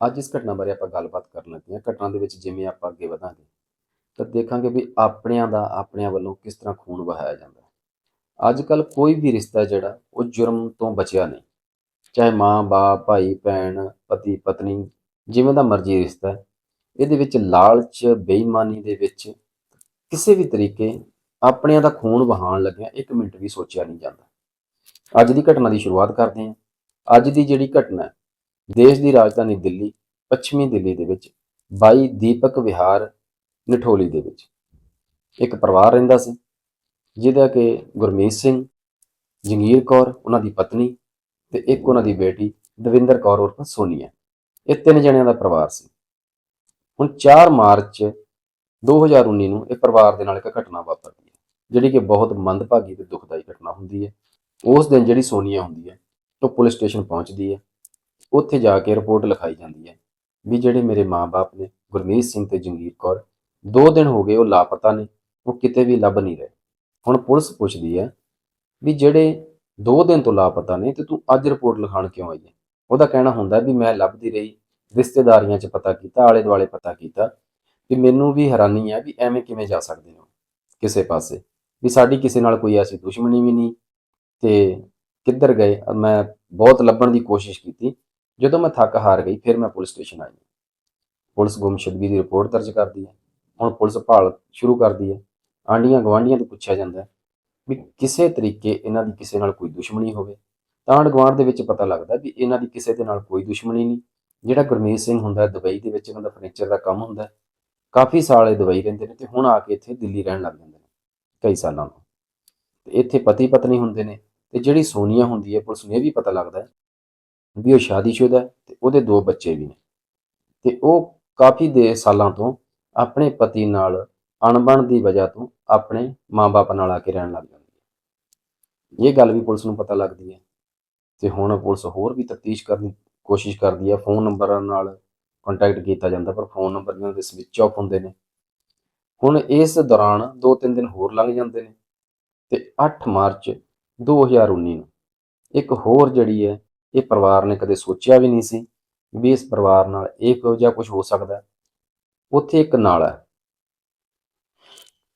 ਅੱਜ ਇਸ ਘਟਨਾ ਬਾਰੇ ਆਪਾਂ ਗੱਲਬਾਤ ਕਰਨ ਲੱਗੇ ਹਾਂ। ਘਟਨਾ ਦੇ ਵਿੱਚ ਜਿਵੇਂ ਆਪਾਂ ਅੱਗੇ ਵਧਾਂਗੇ, ਤਾਂ ਦੇਖਾਂਗੇ ਵੀ ਆਪਣਿਆਂ ਦਾ, ਆਪਣਿਆਂ ਵੱਲੋਂ ਕਿਸ ਤਰ੍ਹਾਂ ਖੂਨ ਵਹਾਇਆ ਜਾਂਦਾ ਹੈ। ਅੱਜ ਕੱਲ ਕੋਈ ਵੀ ਰਿਸ਼ਤਾ ਜਿਹੜਾ, ਉਹ ਜੁਰਮ ਤੋਂ ਬਚਿਆ ਨਹੀਂ। ਚਾਹੇ ਮਾਂ, ਬਾਪ, ਭਾਈ, ਭੈਣ, ਪਤੀ, ਪਤਨੀ, ਜਿਵੇਂ ਦਾ ਮਰਜ਼ੀ ਰਿਸ਼ਤਾ ਹੈ, ਇਹਦੇ ਵਿੱਚ ਲਾਲਚ, ਬੇਈਮਾਨੀ ਦੇ ਵਿੱਚ ਕਿਸੇ ਵੀ ਤਰੀਕੇ ਆਪਣਿਆਂ ਦਾ ਖੂਨ ਵਹਾਉਣ ਲੱਗਿਆ ਇੱਕ ਮਿੰਟ ਵੀ ਸੋਚਿਆ ਨਹੀਂ ਜਾਂਦਾ। ਅੱਜ ਦੀ ਘਟਨਾ ਦੀ ਸ਼ੁਰੂਆਤ ਕਰਦੇ ਹਾਂ। ਅੱਜ ਦੀ ਜਿਹੜੀ ਘਟਨਾ ਦੇਸ਼ ਦੀ ਰਾਜਧਾਨੀ ਦਿੱਲੀ, ਪੱਛਮੀ ਦਿੱਲੀ ਦੇ ਵਿੱਚ 22 ਦੀਪਕ ਵਿਹਾਰ ਨਠੋਲੀ ਦੇ ਵਿੱਚ। ਇੱਕ ਪਰਿਵਾਰ ਰਹਿੰਦਾ ਸੀ, ਜਿਹਦਾ ਕਿ ਗੁਰਮੀਤ ਸਿੰਘ, ਜੰਗੀਰ ਕੌਰ, ਉਹਨਾਂ ਦੀ ਪਤਨੀ ਤੇ ਇੱਕ ਉਹਨਾਂ ਦੀ ਬੇਟੀ ਦਵਿੰਦਰ ਕੌਰ ਉਰਫ ਸੋਨੀਆ। ਇਹ ਤਿੰਨ ਜਣਿਆਂ ਦਾ ਪਰਿਵਾਰ ਸੀ। ਹੁਣ 4 ਮਾਰਚ 2019 ਨੂੰ ਇਹ ਪਰਿਵਾਰ ਦੇ ਨਾਲ ਇੱਕ ਘਟਨਾ ਵਾਪਰਦੀ ਹੈ, ਜਿਹੜੀ ਕਿ ਬਹੁਤ ਮੰਦਭਾਗੀ ਤੇ ਦੁਖਦਾਈ ਘਟਨਾ ਹੁੰਦੀ ਹੈ। ਉਸ ਦਿਨ ਜਿਹੜੀ ਸੋਨੀਆ ਹੁੰਦੀ ਹੈ, ਉਹ ਪੁਲਿਸ ਸਟੇਸ਼ਨ ਪਹੁੰਚਦੀ ਹੈ। ਉੱਥੇ ਜਾ ਕੇ ਰਿਪੋਰਟ ਲਿਖਾਈ ਜਾਂਦੀ ਹੈ ਵੀ ਜਿਹੜੇ ਮੇਰੇ ਮਾਪੇ ਨੇ ਗੁਰਮੀਤ ਸਿੰਘ ਤੇ ਜੰਗੀਰ ਕੌਰ, ਦੋ ਦਿਨ ਹੋ ਗਏ ਉਹ ਲਾਪਤਾ ਨੇ, ਉਹ ਕਿਤੇ ਵੀ ਲੱਭ ਨਹੀਂ ਰਹੇ। ਹੁਣ ਪੁਲਿਸ ਪੁੱਛਦੀ ਹੈ ਵੀ ਜਿਹੜੇ ਦੋ ਦਿਨ ਤੋਂ ਲਾਪਤਾ ਨੇ ਤੇ ਤੂੰ ਅੱਜ ਰਿਪੋਰਟ ਲਿਖਾਣ ਕਿਉਂ ਆਈ ਹੈ? ਉਹਦਾ ਕਹਿਣਾ ਹੁੰਦਾ ਵੀ ਮੈਂ ਲੱਭਦੀ ਰਹੀ, ਰਿਸ਼ਤੇਦਾਰੀਆਂ 'ਚ ਪਤਾ ਕੀਤਾ ਆਲੇ ਦੁਆਲੇ ਪਤਾ ਕੀਤਾ ਵੀ ਮੈਨੂੰ ਵੀ ਹੈਰਾਨੀ ਹੈ ਵੀ ਐਵੇਂ ਕਿਵੇਂ ਜਾ ਸਕਦੇ ਹੋ ਕਿਸੇ ਪਾਸੇ, ਵੀ ਸਾਡੀ ਕਿਸੇ ਨਾਲ ਕੋਈ ਐਸੀ ਦੁਸ਼ਮਣੀ ਵੀ ਨਹੀਂ ਤੇ ਕਿੱਧਰ ਗਏ? ਮੈਂ ਬਹੁਤ ਲੱਭਣ ਦੀ ਕੋਸ਼ਿਸ਼ ਕੀਤੀ ਜਦੋਂ ਮੈਂ ਥੱਕ ਹਾਰ ਗਈ, ਫਿਰ ਮੈਂ ਪੁਲਿਸ ਸਟੇਸ਼ਨ ਆਈ। ਪੁਲਿਸ ਗੁੰਮਸ਼ੁਦਗੀ ਦੀ ਰਿਪੋਰਟ ਦਰਜ ਕਰਦੀ ਹੈ। ਹੁਣ ਪੁਲਿਸ ਭਾਲ ਸ਼ੁਰੂ ਕਰਦੀ ਹੈ। ਆਂਡੀਆਂ ਗਵਾਂਡੀਆਂ ਤੋਂ ਪੁੱਛਿਆ ਜਾਂਦਾ ਹੈ ਵੀ ਕਿਸੇ ਤਰੀਕੇ ਇਹਨਾਂ ਦੀ ਕਿਸੇ ਨਾਲ ਕੋਈ ਦੁਸ਼ਮਣੀ ਹੋਵੇ। ਤਾਂ ਆਂਢ ਗੁਆਂਢ ਦੇ ਵਿੱਚ ਪਤਾ ਲੱਗਦਾ ਵੀ ਇਹਨਾਂ ਦੀ ਕਿਸੇ ਦੇ ਨਾਲ ਕੋਈ ਦੁਸ਼ਮਣੀ ਨਹੀਂ। ਜਿਹੜਾ ਗੁਰਮੀਤ ਸਿੰਘ ਹੁੰਦਾ ਦੁਬਈ ਦੇ ਵਿੱਚ ਇਹਨਾਂ ਦਾ ਫਰਨੀਚਰ ਦਾ ਕੰਮ ਹੁੰਦਾ ਕਾਫੀ ਸਾਲ ਇਹ ਦੁਬਈ ਰਹਿੰਦੇ ਨੇ ਤੇ ਹੁਣ ਆ ਕੇ ਇੱਥੇ ਦਿੱਲੀ ਰਹਿਣ ਲੱਗ ਜਾਂਦੇ ਨੇ, ਕਈ ਸਾਲਾਂ ਤੋਂ। ਤੇ ਇੱਥੇ ਪਤੀ ਪਤਨੀ ਹੁੰਦੇ ਨੇ ਤੇ ਜਿਹੜੀ ਸੋਨੀਆ ਹੁੰਦੀ ਹੈ, ਪੁਲਿਸ ਨੂੰ ਇਹ ਵੀ ਪਤਾ ਲੱਗਦਾ ਵੀ ਉਹ ਸ਼ਾਦੀशुदा ਹੈ ਤੇ ਉਹਦੇ ਦੋ ਬੱਚੇ ਵੀ ਨੇ। ਤੇ ਉਹ ਕਾਫੀ ਦੇ ਸਾਲਾਂ ਤੋਂ ਆਪਣੇ ਪਤੀ ਨਾਲ ਅਣਬਣ ਦੀ ਵਜ੍ਹਾ ਤੋਂ ਆਪਣੇ ਮਾਂ ਬਾਪ ਨਾਲ ਆ ਕੇ ਰਹਿਣ ਲੱਗ ਜਾਂਦੀ ਹੈ ਇਹ ਗੱਲ ਵੀ ਪੁਲਿਸ ਨੂੰ ਪਤਾ ਲੱਗਦੀ ਹੈ। ਤੇ ਹੁਣ ਪੁਲਿਸ ਹੋਰ ਵੀ ਤਫਤੀਸ਼ ਕਰਨ ਦੀ ਕੋਸ਼ਿਸ਼ ਕਰਦੀ ਹੈ। ਫੋਨ ਨੰਬਰਾਂ ਨਾਲ ਕੰਟੈਕਟ ਕੀਤਾ ਜਾਂਦਾ, ਪਰ ਫੋਨ ਨੰਬਰ ਇਹਨਾਂ ਦੇ ਸਵਿਚ ਆਫ ਹੁੰਦੇ ਨੇ। ਹੁਣ ਇਸ ਦੌਰਾਨ 2-3 ਦਿਨ ਹੋਰ ਲੰਘ ਜਾਂਦੇ ਨੇ। ਤੇ 8 ਮਾਰਚ 2019 ਨੂੰ ਇੱਕ ਹੋਰ ਜਿਹੜੀ ਹੈ ਇਹ ਪਰਿਵਾਰ ਨੇ ਕਦੇ ਸੋਚਿਆ ਵੀ ਨਹੀਂ ਸੀ ਵੀ ਇਸ ਪਰਿਵਾਰ ਨਾਲ ਇਹ ਕਿਹੋ ਜਿਹਾ ਕੁਝ ਹੋ ਸਕਦਾ ਉੱਥੇ ਇੱਕ ਨਾਲਾ ਹੈ।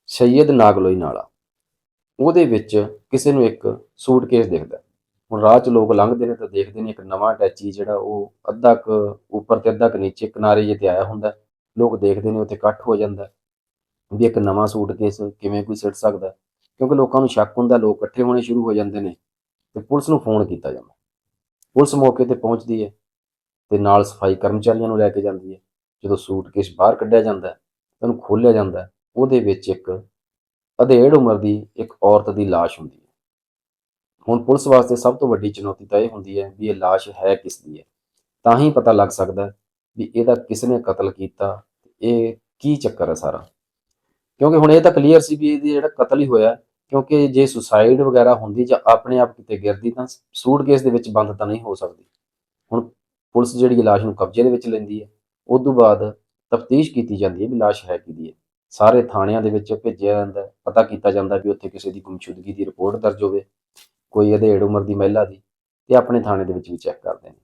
ਸੈਯਦ ਨਾਗਲੋਈ ਨਾਲਾ। ਉਹਦੇ ਵਿੱਚ ਕਿਸੇ ਨੂੰ ਇੱਕ ਸੂਟਕੇਸ ਦਿਖਦਾ ਹੈ। ਹੁਣ ਰਾਹ 'ਚ ਲੋਕ ਲੰਘਦੇ ਨੇ ਤਾਂ ਦੇਖਦੇ ਨੇ ਇੱਕ ਨਵਾਂ ਅਟੈਚੀ ਜਿਹੜਾ ਉਹ ਅੱਧਾ ਕੁ ਉੱਪਰ ਤੇ ਅੱਧਾ ਕੁ ਨੀਚੇ ਕਿਨਾਰੇ ਜੇ ਤੇ ਆਇਆ ਹੁੰਦਾ ਲੋਕ ਦੇਖਦੇ ਨੇ ਉੱਥੇ ਇਕੱਠ ਹੋ ਜਾਂਦਾ ਵੀ ਇੱਕ ਨਵਾਂ ਸੂਟਕੇਸ ਕਿਵੇਂ ਕੋਈ ਸਿੱਟ ਸਕਦਾ ਕਿਉਂਕਿ ਲੋਕਾਂ ਨੂੰ ਸ਼ੱਕ ਹੁੰਦਾ ਲੋਕ ਇਕੱਠੇ ਹੋਣੇ ਸ਼ੁਰੂ ਹੋ ਜਾਂਦੇ ਨੇ ਤੇ ਪੁਲਿਸ ਨੂੰ ਫੋਨ ਕੀਤਾ ਜਾਂਦਾ ਪੁਲਿਸ ਮੌਕੇ ਤੇ ਪਹੁੰਚਦੀ ਹੈ ਤੇ ਨਾਲ ਸਫ਼ਾਈ ਕਰਮਚਾਰੀਆਂ ਨੂੰ ਲੈ ਕੇ ਜਾਂਦੀ ਹੈ। ਜਦੋਂ ਸੂਟਕੇਸ ਬਾਹਰ ਕੱਢਿਆ ਜਾਂਦਾ ਹੈ, ਉਹਨੂੰ ਖੋਲ੍ਹਿਆ ਜਾਂਦਾ ਉਹਦੇ ਵਿੱਚ ਇੱਕ ਅਧੇੜ ਉਮਰ ਦੀ ਇੱਕ ਔਰਤ ਦੀ ਲਾਸ਼ ਹੁੰਦੀ ਹੈ। ਹੁਣ ਪੁਲਿਸ ਵਾਸਤੇ ਸਭ ਤੋਂ ਵੱਡੀ ਚੁਣੌਤੀ ਤਾਂ ਇਹ ਹੁੰਦੀ ਹੈ ਵੀ ਇਹ ਲਾਸ਼ ਹੈ ਕਿਸ ਦੀ ਹੈ। ਤਾਂ ਹੀ ਪਤਾ ਲੱਗ ਸਕਦਾ ਵੀ ਇਹਦਾ ਕਿਸ ਨੇ ਕਤਲ ਕੀਤਾ, ਇਹ ਕੀ ਚੱਕਰ ਹੈ ਸਾਰਾ। ਕਿਉਂਕਿ ਹੁਣ ਇਹ ਤਾਂ ਕਲੀਅਰ ਸੀ ਵੀ ਇਹ ਜਿਹੜਾ ਕਤਲ ਹੀ ਹੋਇਆ ਕਿਉਂਕਿ ਜੇ ਸੁਸਾਈਡ ਵਗੈਰਾ ਹੁੰਦੀ ਜਾਂ ਆਪਣੇ ਆਪ ਕਿਤੇ ਗਿਰਦੀ ਤਾਂ ਸੂਟਕੇਸ ਦੇ ਵਿੱਚ ਬੰਦ ਤਾਂ ਨਹੀਂ ਹੋ ਸਕਦੀ। ਹੁਣ ਪੁਲਿਸ ਜਿਹੜੀ ਲਾਸ਼ ਨੂੰ ਕਬਜ਼ੇ ਦੇ ਵਿੱਚ ਲੈਂਦੀ ਹੈ, ਉਸ ਤੋਂ ਬਾਅਦ ਤਫਤੀਸ਼ ਕੀਤੀ ਜਾਂਦੀ ਹੈ ਵੀ ਲਾਸ਼ ਹੈ ਕਿਹਦੀ ਹੈ। ਸਾਰੇ ਥਾਣਿਆਂ ਦੇ ਵਿੱਚ ਭੇਜਿਆ ਜਾਂਦਾ, ਪਤਾ ਕੀਤਾ ਜਾਂਦਾ ਵੀ ਉੱਥੇ ਕਿਸੇ ਦੀ ਗੁੰਮਸ਼ੁਦਗੀ ਦੀ ਰਿਪੋਰਟ ਦਰਜ ਹੋਵੇ, ਕੋਈ ਅਧੇੜ ਉਮਰ ਦੀ ਮਹਿਲਾ ਦੀ, ਤੇ ਆਪਣੇ ਥਾਣੇ ਦੇ ਵਿੱਚ ਵੀ ਚੈੱਕ ਕਰਦੇ ਨੇ।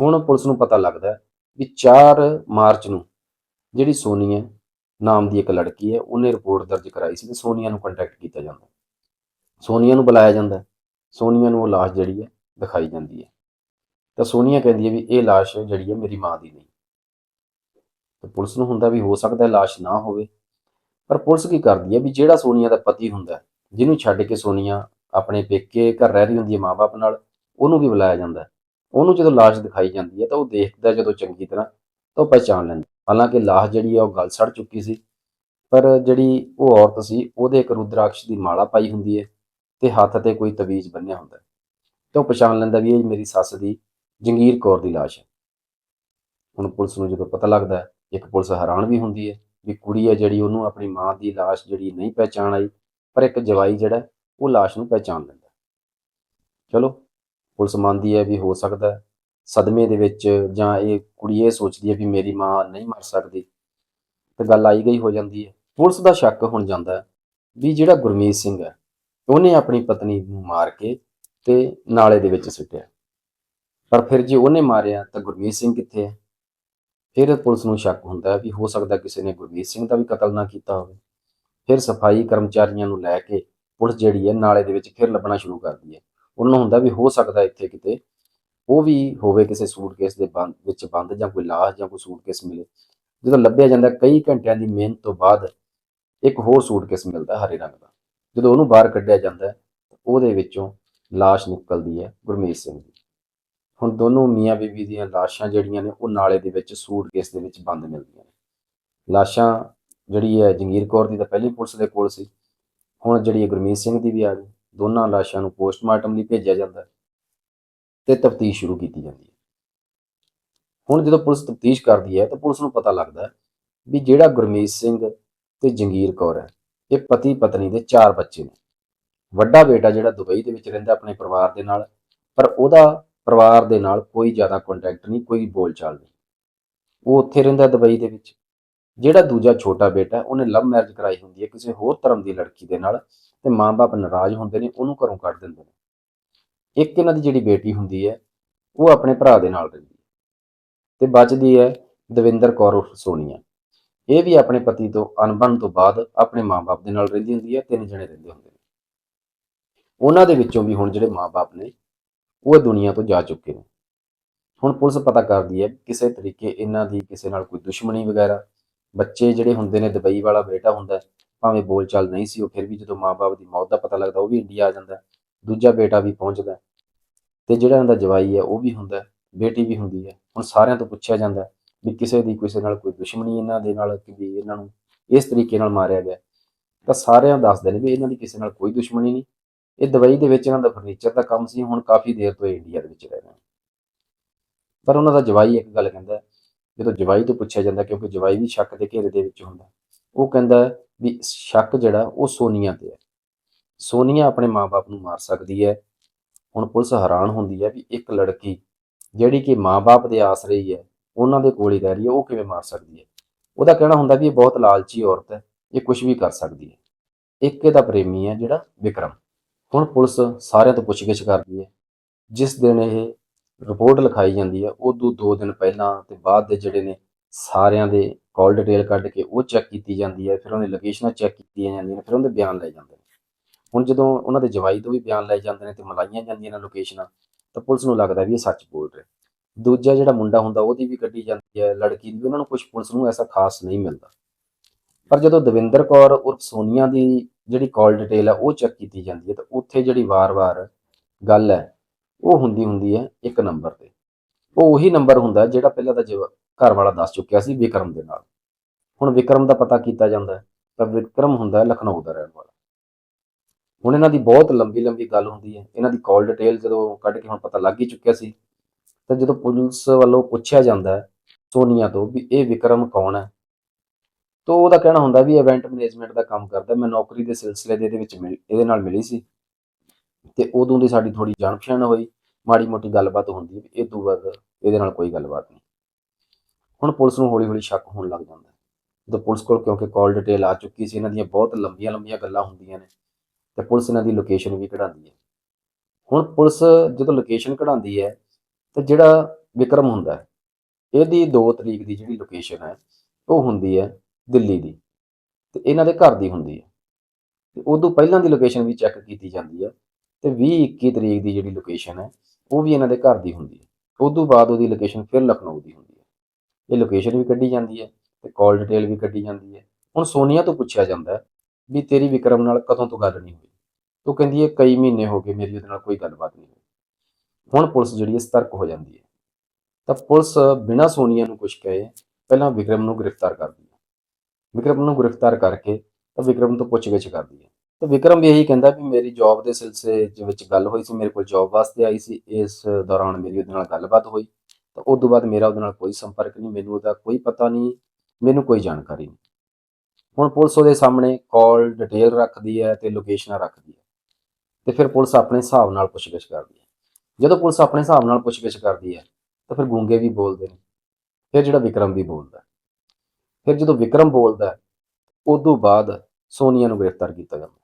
ਹੁਣ ਪੁਲਿਸ ਨੂੰ ਪਤਾ ਲੱਗਦਾ ਵੀ 4 ਮਾਰਚ ਨੂੰ ਜਿਹੜੀ ਸੋਨੀ ਹੈ ਨਾਮ ਦੀ ਇੱਕ ਲੜਕੀ ਹੈ, ਉਹਨੇ ਰਿਪੋਰਟ ਦਰਜ ਕਰਾਈ ਸੀ ਤੇ ਸੋਨੀਆ ਨੂੰ ਕੰਟੈਕਟ ਕੀਤਾ ਜਾਂਦਾ ਸੋਨੀਆ ਨੂੰ ਬੁਲਾਇਆ ਜਾਂਦਾ ਸੋਨੀਆ ਨੂੰ ਉਹ ਲਾਸ਼ ਜਿਹੜੀ ਹੈ ਦਿਖਾਈ ਜਾਂਦੀ ਹੈ। ਤਾਂ ਸੋਨੀਆ ਕਹਿੰਦੀ ਹੈ ਵੀ ਇਹ ਲਾਸ਼ ਜਿਹੜੀ ਹੈ ਮੇਰੀ ਮਾਂ ਦੀ ਨਹੀਂ। ਤੇ ਪੁਲਿਸ ਨੂੰ ਹੁੰਦਾ ਵੀ ਹੋ ਸਕਦਾ ਹੈ ਲਾਸ਼ ਨਾ ਹੋਵੇ। ਪਰ ਪੁਲਿਸ ਕੀ ਕਰਦੀ ਹੈ ਵੀ ਜਿਹੜਾ ਸੋਨੀਆ ਦਾ ਪਤੀ ਹੁੰਦਾ ਜਿਹਨੂੰ ਛੱਡ ਕੇ ਸੋਨੀਆ ਆਪਣੇ ਪੇਕੇ ਘਰ ਰਹਿ ਰਹੀ ਹੁੰਦੀ ਹੈ ਮਾਪੇ ਨਾਲ, ਉਹਨੂੰ ਵੀ ਬੁਲਾਇਆ ਜਾਂਦਾ ਉਹਨੂੰ ਜਦੋਂ ਲਾਸ਼ ਦਿਖਾਈ ਜਾਂਦੀ ਹੈ ਤਾਂ ਉਹ ਦੇਖਦਾ ਜਦੋਂ ਚੰਗੀ ਤਰ੍ਹਾਂ ਤਾਂ ਉਹ ਪਹਿਚਾਣ ਲੈਂਦਾ ਹਾਲਾਂਕਿ ਲਾਸ਼ ਜਿਹੜੀ ਆ ਉਹ ਗਲ ਸੜ ਚੁੱਕੀ ਸੀ, ਪਰ ਜਿਹੜੀ ਉਹ ਔਰਤ ਸੀ, ਉਹਦੇ ਇੱਕ ਰੁਦਰਾਕਸ਼ ਦੀ ਮਾਲਾ ਪਾਈ ਹੁੰਦੀ ਹੈ ਤੇ ਹੱਥ ਤੇ ਕੋਈ ਤਵੀਜ਼ ਬੰਨਿਆ ਹੁੰਦਾ ਹੈ। ਉਹ ਪਛਾਣ ਲੈਂਦਾ ਵੀ ਇਹ ਮੇਰੀ ਸੱਸ ਦੀ ਜੰਗੀਰ ਕੌਰ ਦੀ ਲਾਸ਼ ਹੈ ਹੁਣ ਪੁਲਿਸ ਨੂੰ ਜਦੋਂ ਪਤਾ ਲੱਗਦਾ ਇੱਕ ਪੁਲਿਸ ਹੈਰਾਨ ਵੀ ਹੁੰਦੀ ਹੈ ਵੀ ਕੁੜੀ ਹੈ ਜਿਹੜੀ ਉਹਨੂੰ ਆਪਣੀ ਮਾਂ ਦੀ ਲਾਸ਼ ਜਿਹੜੀ ਨਹੀਂ ਪਹਿਚਾਣ ਆਈ, ਪਰ ਇੱਕ ਜਵਾਈ ਜਿਹੜਾ ਉਹ ਲਾਸ਼ ਨੂੰ ਪਹਿਚਾਣ ਲੈਂਦਾ ਚਲੋ, ਪੁਲਿਸ ਮੰਨਦੀ ਹੈ ਵੀ ਹੋ ਸਕਦਾ ਸਦਮੇ ਦੇ ਵਿੱਚ ਜਾਂ ਇਹ ਕੁੜੀ ਇਹ ਸੋਚਦੀ ਹੈ ਵੀ ਮੇਰੀ ਮਾਂ ਨਹੀਂ ਮਰ ਸਕਦੀ, ਤੇ ਗੱਲ ਆਈ ਗਈ ਹੋ ਜਾਂਦੀ ਹੈ। ਪੁਲਿਸ ਦਾ ਸ਼ੱਕ ਹੁਣ ਜਾਂਦਾ ਹੈ ਵੀ ਜਿਹੜਾ ਗੁਰਮੀਤ ਸਿੰਘ ਹੈ, ਉਹਨੇ ਆਪਣੀ ਪਤਨੀ ਨੂੰ ਮਾਰ ਕੇ ਤੇ ਨਾਲੇ ਦੇ ਵਿੱਚ ਸੁੱਟਿਆ। ਪਰ ਫਿਰ ਜੇ ਉਹਨੇ ਮਾਰਿਆ ਤਾਂ ਗੁਰਮੀਤ ਸਿੰਘ ਕਿੱਥੇ ਹੈ? ਫਿਰ ਪੁਲਿਸ ਨੂੰ ਸ਼ੱਕ ਹੁੰਦਾ ਵੀ ਹੋ ਸਕਦਾ ਕਿਸੇ ਨੇ ਗੁਰਮੀਤ ਸਿੰਘ ਦਾ ਵੀ ਕਤਲ ਨਾ ਕੀਤਾ ਹੋਵੇ। ਫਿਰ ਸਫ਼ਾਈ ਕਰਮਚਾਰੀਆਂ ਨੂੰ ਲੈ ਕੇ ਪੁਲਿਸ ਜਿਹੜੀ ਹੈ ਨਾਲੇ ਦੇ ਵਿੱਚ ਫਿਰ ਲੱਭਣਾ ਸ਼ੁਰੂ ਕਰਦੀ ਹੈ। ਉਹਨਾਂ ਹੁੰਦਾ ਵੀ ਹੋ ਸਕਦਾ ਇੱਥੇ ਕਿਤੇ ਉਹ ਵੀ ਹੋਵੇ ਕਿਸੇ ਸੂਟਕੇਸ ਦੇ ਬੰਦ ਵਿੱਚ ਬੰਦ ਜਾਂ ਕੋਈ ਲਾਸ਼ ਜਾਂ ਕੋਈ ਸੂਟਕੇਸ ਮਿਲੇ ਜਦੋਂ ਲੱਭਿਆ ਜਾਂਦਾ ਕਈ ਘੰਟਿਆਂ ਦੀ ਮਿਹਨਤ ਤੋਂ ਬਾਅਦ ਇੱਕ ਹੋਰ ਸੂਟਕੇਸ ਮਿਲਦਾ ਹਰੇ ਰੰਗ ਦਾ। ਜਦੋਂ ਉਹਨੂੰ ਬਾਹਰ ਕੱਢਿਆ ਜਾਂਦਾ ਹੈ, ਉਹਦੇ ਵਿੱਚੋਂ ਲਾਸ਼ ਨਿਕਲਦੀ ਹੈ ਗੁਰਮੀਤ ਸਿੰਘ ਦੀ। ਹੁਣ ਦੋਨੋਂ ਮੀਆਂ ਬੀਬੀ ਦੀਆਂ ਲਾਸ਼ਾਂ ਜਿਹੜੀਆਂ ਨੇ ਉਹ ਨਾਲੇ ਦੇ ਵਿੱਚ ਸੂਟਕੇਸ ਦੇ ਵਿੱਚ ਬੰਦ ਮਿਲਦੀਆਂ ਨੇ। ਲਾਸ਼ਾਂ ਜਿਹੜੀ ਹੈ ਜੰਗੀਰ ਕੌਰ ਦੀ ਤਾਂ ਪਹਿਲੀ ਪੁਲਿਸ ਦੇ ਕੋਲ ਸੀ। ਹੁਣ ਜਿਹੜੀ ਹੈ ਗੁਰਮੀਤ ਸਿੰਘ ਦੀ ਵੀ ਆ ਗਈ। ਦੋਨਾਂ ਲਾਸ਼ਾਂ ਨੂੰ ਪੋਸਟਮਾਰਟਮ ਲਈ ਭੇਜਿਆ ਜਾਂਦਾ ਹੈ। ਤੇ ਤਫਤੀਸ਼ ਸ਼ੁਰੂ ਕੀਤੀ ਜਾਂਦੀ ਹੈ। ਹੁਣ ਜਦੋਂ ਪੁਲਿਸ ਤਫਤੀਸ਼ ਕਰਦੀ ਹੈ, ਤਾਂ ਪੁਲਿਸ ਨੂੰ ਪਤਾ ਲੱਗਦਾ ਹੈ ਵੀ ਜਿਹੜਾ ਗੁਰਮੀਤ ਸਿੰਘ ਤੇ ਜੰਗੀਰ ਕੌਰ ਹੈ, ਇਹ ਪਤੀ ਪਤਨੀ ਦੇ ਚਾਰ ਬੱਚੇ ਨੇ। ਵੱਡਾ ਬੇਟਾ ਜਿਹੜਾ ਦੁਬਈ ਦੇ ਵਿੱਚ ਰਹਿੰਦਾ ਆਪਣੇ ਪਰਿਵਾਰ ਦੇ ਨਾਲ, ਪਰ ਉਹਦਾ ਪਰਿਵਾਰ ਦੇ ਨਾਲ ਕੋਈ ਜ਼ਿਆਦਾ ਕੰਟੈਕਟ ਨਹੀਂ, ਕੋਈ ਬੋਲਚਾਲ ਨਹੀਂ। ਉਹ ਉੱਥੇ ਰਹਿੰਦਾ ਦੁਬਈ ਦੇ ਵਿੱਚ। ਜਿਹੜਾ ਦੂਜਾ ਛੋਟਾ ਬੇਟਾ ਉਹਨੇ ਲਵ ਮੈਰਿਜ ਕਰਾਈ ਹੁੰਦੀ ਹੈ ਕਿਸੇ ਹੋਰ ਧਰਮ ਦੀ ਲੜਕੀ ਦੇ ਨਾਲ ਤੇ ਮਾਂ-ਬਾਪ ਨਾਰਾਜ਼ ਹੁੰਦੇ ਨੇ, ਉਹਨੂੰ ਘਰੋਂ ਕੱਢ ਦਿੰਦੇ ਨੇ। ਇੱਕ ਇਹਨਾਂ ਦੀ ਜਿਹੜੀ ਬੇਟੀ ਹੁੰਦੀ ਹੈ, ਉਹ ਆਪਣੇ ਭਰਾ ਦੇ ਨਾਲ ਰਹਿੰਦੀ ਹੈ। ਤੇ ਬਚਦੀ ਹੈ ਦਵਿੰਦਰ ਕੌਰ ਉਰਫ ਸੋਨੀਆ। ਇਹ ਵੀ ਆਪਣੇ ਪਤੀ ਤੋਂ ਅਣਬਣ ਤੋਂ ਬਾਅਦ ਆਪਣੇ ਮਾਂ-ਬਾਪ ਦੇ ਨਾਲ ਰਹਿੰਦੀ ਹੁੰਦੀ ਹੈ, ਤਿੰਨ ਜਣੇ ਰਹਿੰਦੇ ਹੁੰਦੇ ਨੇ। ਉਹਨਾਂ ਦੇ ਵਿੱਚੋਂ ਵੀ ਹੁਣ ਜਿਹੜੇ ਮਾਂ-ਬਾਪ ਨੇ, ਉਹ ਇਹ ਦੁਨੀਆ ਤੋਂ ਜਾ ਚੁੱਕੇ ਨੇ। ਹੁਣ ਪੁਲਿਸ ਪਤਾ ਕਰਦੀ ਹੈ ਕਿਸੇ ਤਰੀਕੇ ਇਹਨਾਂ ਦੀ ਕਿਸੇ ਨਾਲ ਕੋਈ ਦੁਸ਼ਮਣੀ ਵਗੈਰਾ, ਬੱਚੇ ਜਿਹੜੇ ਹੁੰਦੇ ਨੇ, ਦੁਬਈ ਵਾਲਾ ਬੇਟਾ ਹੁੰਦਾ ਭਾਵੇਂ ਬੋਲਚਾਲ ਨਹੀਂ ਸੀ, ਉਹ ਫਿਰ ਵੀ ਜਦੋਂ ਮਾਂ-ਬਾਪ ਦੀ ਮੌਤ ਦਾ ਪਤਾ ਲੱਗਦਾ, ਉਹ ਵੀ ਇੰਡੀਆ ਆ ਜਾਂਦਾ ਦੂਜਾ ਬੇਟਾ ਵੀ ਪਹੁੰਚਦਾ ਤੇ ਜਿਹੜਾ ਇਹਨਾਂ ਦਾ ਜਵਾਈ ਹੈ, ਉਹ ਵੀ ਹੁੰਦਾ ਬੇਟੀ ਵੀ ਹੁੰਦੀ ਹੈ। ਹੁਣ ਸਾਰਿਆਂ ਤੋਂ ਪੁੱਛਿਆ ਜਾਂਦਾ ਵੀ ਕਿਸੇ ਦੀ ਕਿਸੇ ਨਾਲ ਕੋਈ ਦੁਸ਼ਮਣੀ ਇਹਨਾਂ ਦੇ ਨਾਲ ਕਿ ਵੀ ਇਹਨਾਂ ਨੂੰ ਇਸ ਤਰੀਕੇ ਨਾਲ ਮਾਰਿਆ ਗਿਆ ਤਾਂ ਸਾਰਿਆਂ ਦੱਸਦੇ ਨੇ ਵੀ ਇਹਨਾਂ ਦੀ ਕਿਸੇ ਨਾਲ ਕੋਈ ਦੁਸ਼ਮਣੀ ਨਹੀਂ। ਇਹ ਦਵਾਈ ਦੇ ਵਿੱਚ ਇਹਨਾਂ ਦਾ ਫਰਨੀਚਰ ਦਾ ਕੰਮ ਸੀ, ਹੁਣ ਕਾਫੀ ਦੇਰ ਤੋਂ ਇਹ ਇੰਡੀਆ ਦੇ ਵਿੱਚ ਰਹਿ ਰਹੇ ਨੇ। ਪਰ ਉਹਨਾਂ ਦਾ ਜਵਾਈ ਇੱਕ ਗੱਲ ਕਹਿੰਦਾ ਜਦੋਂ ਜਵਾਈ ਤੋਂ ਪੁੱਛਿਆ ਜਾਂਦਾ ਕਿਉਂਕਿ ਜਵਾਈ ਵੀ ਸ਼ੱਕ ਦੇ ਘੇਰੇ ਦੇ ਵਿੱਚ ਹੁੰਦਾ ਉਹ ਕਹਿੰਦਾ ਵੀ ਸ਼ੱਕ ਜਿਹੜਾ ਉਹ ਸੋਨੀਆ ਤੇ ਹੈ। ਸੋਨੀਆ ਆਪਣੇ ਮਾਪੇ ਨੂੰ ਮਾਰ ਸਕਦੀ ਹੈ ਹੁਣ ਪੁਲਿਸ ਹੈਰਾਨ ਹੁੰਦੀ ਹੈ ਵੀ ਇੱਕ ਲੜਕੀ ਜਿਹੜੀ ਕਿ ਮਾਪੇ ਦੇ ਆਸਰੇ ਹੀ ਹੈ, ਉਹਨਾਂ ਦੇ ਕੋਲ ਹੀ ਰਹਿ ਰਹੀ ਹੈ, ਉਹ ਕਿਵੇਂ ਮਾਰ ਸਕਦੀ ਹੈ? ਉਹਦਾ ਕਹਿਣਾ ਹੁੰਦਾ ਵੀ ਇਹ ਬਹੁਤ ਲਾਲਚੀ ਔਰਤ ਹੈ, ਇਹ ਕੁਝ ਵੀ ਕਰ ਸਕਦੀ ਹੈ। ਇੱਕ ਇਹਦਾ ਪ੍ਰੇਮੀ ਹੈ ਜਿਹੜਾ ਵਿਕਰਮ। ਹੁਣ ਪੁਲਿਸ ਸਾਰਿਆਂ ਤੋਂ ਪੁੱਛਗਿੱਛ ਕਰਦੀ ਹੈ। ਜਿਸ ਦਿਨ ਇਹ ਰਿਪੋਰਟ ਲਿਖਾਈ ਜਾਂਦੀ ਹੈ, ਉਦੋਂ ਦੋ ਦਿਨ ਪਹਿਲਾਂ ਤੇ ਬਾਅਦ ਦੇ ਜਿਹੜੇ ਨੇ ਸਾਰਿਆਂ ਦੇ ਕਾਲ ਡਿਟੇਲ ਕੱਢ ਕੇ ਉਹ ਚੈੱਕ ਕੀਤੀ ਜਾਂਦੀ ਹੈ, ਫਿਰ ਉਹਦੀ ਲੋਕੇਸ਼ਨਾਂ ਚੈੱਕ ਕੀਤੀਆਂ ਜਾਂਦੀਆਂ ਨੇ, ਫਿਰ ਉਹਦੇ ਬਿਆਨ ਲਏ ਜਾਂਦੇ ਨੇ। ਹੁਣ ਜਦੋਂ ਉਹਨਾਂ ਦੇ ਜਵਾਈ ਤੋਂ ਵੀ ਬਿਆਨ ਲਏ ਜਾਂਦੇ ਨੇ ਤੇ ਮਲਾਈਆਂ ਜਾਂਦੀਆਂ ਨੇ ਲੋਕੇਸ਼ਨਾਂ ਤਾਂ ਪੁਲਿਸ ਨੂੰ ਲੱਗਦਾ ਵੀ ਇਹ ਸੱਚ ਬੋਲ ਰਿਹਾ। ਦੂਜਾ ਜਿਹੜਾ ਮੁੰਡਾ ਹੁੰਦਾ, ਉਹਦੀ ਵੀ ਕੱਢੀ ਜਾਂਦੀ ਹੈ, ਲੜਕੀ ਦੀ ਵੀ, ਉਹਨਾਂ ਨੂੰ ਕੁਝ ਪੁਲਿਸ ਨੂੰ ਐਸਾ ਖਾਸ ਨਹੀਂ ਮਿਲਦਾ। ਪਰ ਜਦੋਂ ਦਵਿੰਦਰ ਕੌਰ ਉਰਫ ਸੋਨੀਆ ਦੀ ਜਿਹੜੀ ਕਾਲ ਡਿਟੇਲ ਹੈ ਉਹ ਚੈੱਕ ਕੀਤੀ ਜਾਂਦੀ ਹੈ, ਤਾਂ ਉੱਥੇ ਜਿਹੜੀ ਵਾਰ-ਵਾਰ ਗੱਲ ਹੈ, ਉਹ ਹੁੰਦੀ ਹੁੰਦੀ ਹੈ ਇੱਕ ਨੰਬਰ ਤੇ। ਉਹ ਉਹੀ ਨੰਬਰ ਹੁੰਦਾ ਜਿਹੜਾ ਪਹਿਲਾਂ ਤਾਂ ਜਵ ਘਰ ਵਾਲਾ ਦੱਸ ਚੁੱਕਿਆ ਸੀ ਵਿਕਰਮ ਦੇ ਨਾਲ। ਹੁਣ ਵਿਕਰਮ ਦਾ ਪਤਾ ਕੀਤਾ ਜਾਂਦਾ ਤਾਂ ਵਿਕਰਮ ਹੁੰਦਾ ਲਖਨਊ ਦਾ ਰਹਿਣ ਵਾਲਾ। ਹੁਣ ਇਹਨਾਂ ਦੀ ਬਹੁਤ ਲੰਬੀ ਲੰਬੀ ਗੱਲ ਹੁੰਦੀ ਹੈ। ਇਹਨਾਂ ਦੀ ਕਾਲ ਡਿਟੇਲ ਜਦੋਂ ਕੱਢ ਕੇ ਹੁਣ ਪਤਾ ਲੱਗ ਹੀ ਚੁੱਕਿਆ ਸੀ, ਤਾਂ ਜਦੋਂ ਪੁਲਿਸ ਵੱਲੋਂ ਪੁੱਛਿਆ ਜਾਂਦਾ ਹੈ ਸੋਨੀਆ ਤੋਂ ਵੀ ਇਹ ਵਿਕਰਮ ਕੌਣ ਹੈ, ਤਾਂ ਉਹਦਾ ਕਹਿਣਾ ਹੁੰਦਾ ਵੀ ਇਵੈਂਟ ਮੈਨੇਜਮੈਂਟ ਦਾ ਕੰਮ ਕਰਦਾ, ਮੈਂ ਨੌਕਰੀ ਦੇ ਸਿਲਸਿਲੇ ਦੇ ਇਹਦੇ ਵਿੱਚ ਮਿਲ, ਇਹਦੇ ਨਾਲ ਮਿਲੀ ਸੀ। ਤੇ ਉਦੋਂ ਦੀ ਸਾਡੀ ਥੋੜੀ ਜਾਣ ਪਛਾਣ ਹੋਈ, ਮਾੜੀ ਮੋਟੀ ਗੱਲਬਾਤ ਹੁੰਦੀ ਹੈ ਇਹ ਤੋਂ ਬਾਅਦ ਇਹਦੇ ਨਾਲ ਕੋਈ ਗੱਲਬਾਤ ਨਹੀਂ। ਹੁਣ ਪੁਲਿਸ ਨੂੰ ਹੌਲੀ ਹੌਲੀ ਸ਼ੱਕ ਹੋਣ ਲੱਗ ਜਾਂਦਾ ਜਦੋਂ ਪੁਲਿਸ ਕੋਲ ਕਿਉਂਕਿ ਕਾਲ ਡਿਟੇਲ ਆ ਚੁੱਕੀ ਸੀ, ਇਹਨਾਂ ਦੀਆਂ ਬਹੁਤ ਲੰਬੀਆਂ ਲੰਬੀਆਂ ਗੱਲਾਂ ਹੁੰਦੀਆਂ ਨੇ ਤੇ ਪੁਲਿਸ ਇਹਨਾਂ ਦੀ ਲੋਕੇਸ਼ਨ ਵੀ ਕਢਾਉਂਦੀ ਹੈ। ਹੁਣ ਪੁਲਿਸ ਜਦੋਂ ਲੋਕੇਸ਼ਨ ਕਢਾਉਂਦੀ ਹੈ, ਤੇ ਜਿਹੜਾ ਵਿਕਰਮ ਹੁੰਦਾ ਹੈ, ਇਹਦੀ 2 ਤਰੀਕ ਦੀ ਜਿਹੜੀ ਲੋਕੇਸ਼ਨ ਹੈ, ਉਹ ਹੁੰਦੀ ਹੈ ਦਿੱਲੀ ਦੀ, ਤੇ ਇਹਨਾਂ ਦੇ ਘਰ ਦੀ ਹੁੰਦੀ ਹੈ। ਤੇ ਉਦੋਂ ਪਹਿਲਾਂ ਦੀ ਲੋਕੇਸ਼ਨ ਵੀ ਚੈੱਕ ਕੀਤੀ ਜਾਂਦੀ ਹੈ, ਤੇ 20 21 ਤਰੀਕ ਦੀ ਜਿਹੜੀ ਲੋਕੇਸ਼ਨ ਹੈ, ਉਹ ਵੀ ਇਹਨਾਂ ਦੇ ਘਰ ਦੀ ਹੁੰਦੀ ਹੈ। ਉਦੋਂ ਬਾਅਦ ਉਹਦੀ ਲੋਕੇਸ਼ਨ ਫਿਰ ਲਖਨਊ ਦੀ ਹੁੰਦੀ ਹੈ। ਇਹ ਲੋਕੇਸ਼ਨ ਵੀ ਕੱਢੀ ਜਾਂਦੀ ਹੈ, ਤੇ ਕਾਲ ਡਿਟੇਲ ਵੀ ਕੱਢੀ ਜਾਂਦੀ ਹੈ। ਹੁਣ ਸੋਨੀਆ ਤੋਂ ਪੁੱਛਿਆ ਜਾਂਦਾ ਵੀ ਤੇਰੀ ਵਿਕਰਮ ਨਾਲ ਕਦੋਂ ਤੋਂ ਗੱਲ ਨਹੀਂ ਹੋਈ? ਉਹ ਕਹਿੰਦੀ ਹੈ ਕਈ ਮਹੀਨੇ ਹੋ ਗਏ ਮੇਰੀ ਉਹਦੇ ਨਾਲ ਕੋਈ ਗੱਲਬਾਤ ਨਹੀਂ ਹੋਈ। ਹੁਣ ਪੁਲਿਸ ਜਿਹੜੀ ਹੈ ਸਤਰਕ ਹੋ ਜਾਂਦੀ ਹੈ ਤਾਂ ਪੁਲਿਸ ਬਿਨਾਂ ਸੋਨੀਆ ਨੂੰ ਕੁਝ ਕਹੇ, ਪਹਿਲਾਂ ਵਿਕਰਮ ਨੂੰ ਗ੍ਰਿਫਤਾਰ ਕਰਦੀ ਹੈ ਵਿਕਰਮ ਨੂੰ ਗ੍ਰਿਫਤਾਰ ਕਰਕੇ ਤਾਂ ਵਿਕਰਮ ਤੋਂ ਪੁੱਛਗਿੱਛ ਕਰਦੀ ਹੈ ਤਾਂ ਵਿਕਰਮ ਵੀ ਇਹੀ ਕਹਿੰਦਾ ਵੀ ਮੇਰੀ ਜੌਬ ਦੇ ਸਿਲਸਿਲੇ ਦੇ ਵਿੱਚ ਗੱਲ ਹੋਈ ਸੀ, ਮੇਰੇ ਕੋਲ ਜੌਬ ਵਾਸਤੇ ਆਈ ਸੀ, ਇਸ ਦੌਰਾਨ ਮੇਰੀ ਉਹਦੇ ਨਾਲ ਗੱਲਬਾਤ ਹੋਈ। ਤਾਂ ਉਸ ਤੋਂ ਬਾਅਦ ਮੇਰਾ ਉਹਦੇ ਨਾਲ ਕੋਈ ਸੰਪਰਕ ਨਹੀਂ, ਮੈਨੂੰ ਉਹਦਾ ਕੋਈ ਪਤਾ ਨਹੀਂ, ਮੈਨੂੰ ਕੋਈ ਜਾਣਕਾਰੀ ਨਹੀਂ। ਹੁਣ ਪੁਲਿਸ ਉਹਦੇ ਸਾਹਮਣੇ ਕਾਲ ਡਿਟੇਲ ਰੱਖਦੀ ਹੈ ਤੇ ਲੋਕੇਸ਼ਨਾਂ ਰੱਖਦੀ ਹੈ। ਤੇ ਫਿਰ ਪੁਲਿਸ ਆਪਣੇ ਹਿਸਾਬ ਨਾਲ ਪੁੱਛਗਿੱਛ ਕਰਦੀ ਹੈ। ਜਦੋਂ ਪੁਲਿਸ ਆਪਣੇ ਹਿਸਾਬ ਨਾਲ ਪੁੱਛਗਿੱਛ ਕਰਦੀ ਹੈ ਤਾਂ ਫਿਰ ਗੂੰਗੇ ਵੀ ਬੋਲਦੇ ਨੇ। ਫਿਰ ਜਿਹੜਾ ਵਿਕਰਮ ਵੀ ਬੋਲਦਾ ਫਿਰ ਜਦੋਂ ਵਿਕਰਮ ਬੋਲਦਾ ਹੈ, ਤੋਂ ਬਾਅਦ ਸੋਨੀਆ ਨੂੰ ਗ੍ਰਿਫਤਾਰ ਕੀਤਾ ਜਾਂਦਾ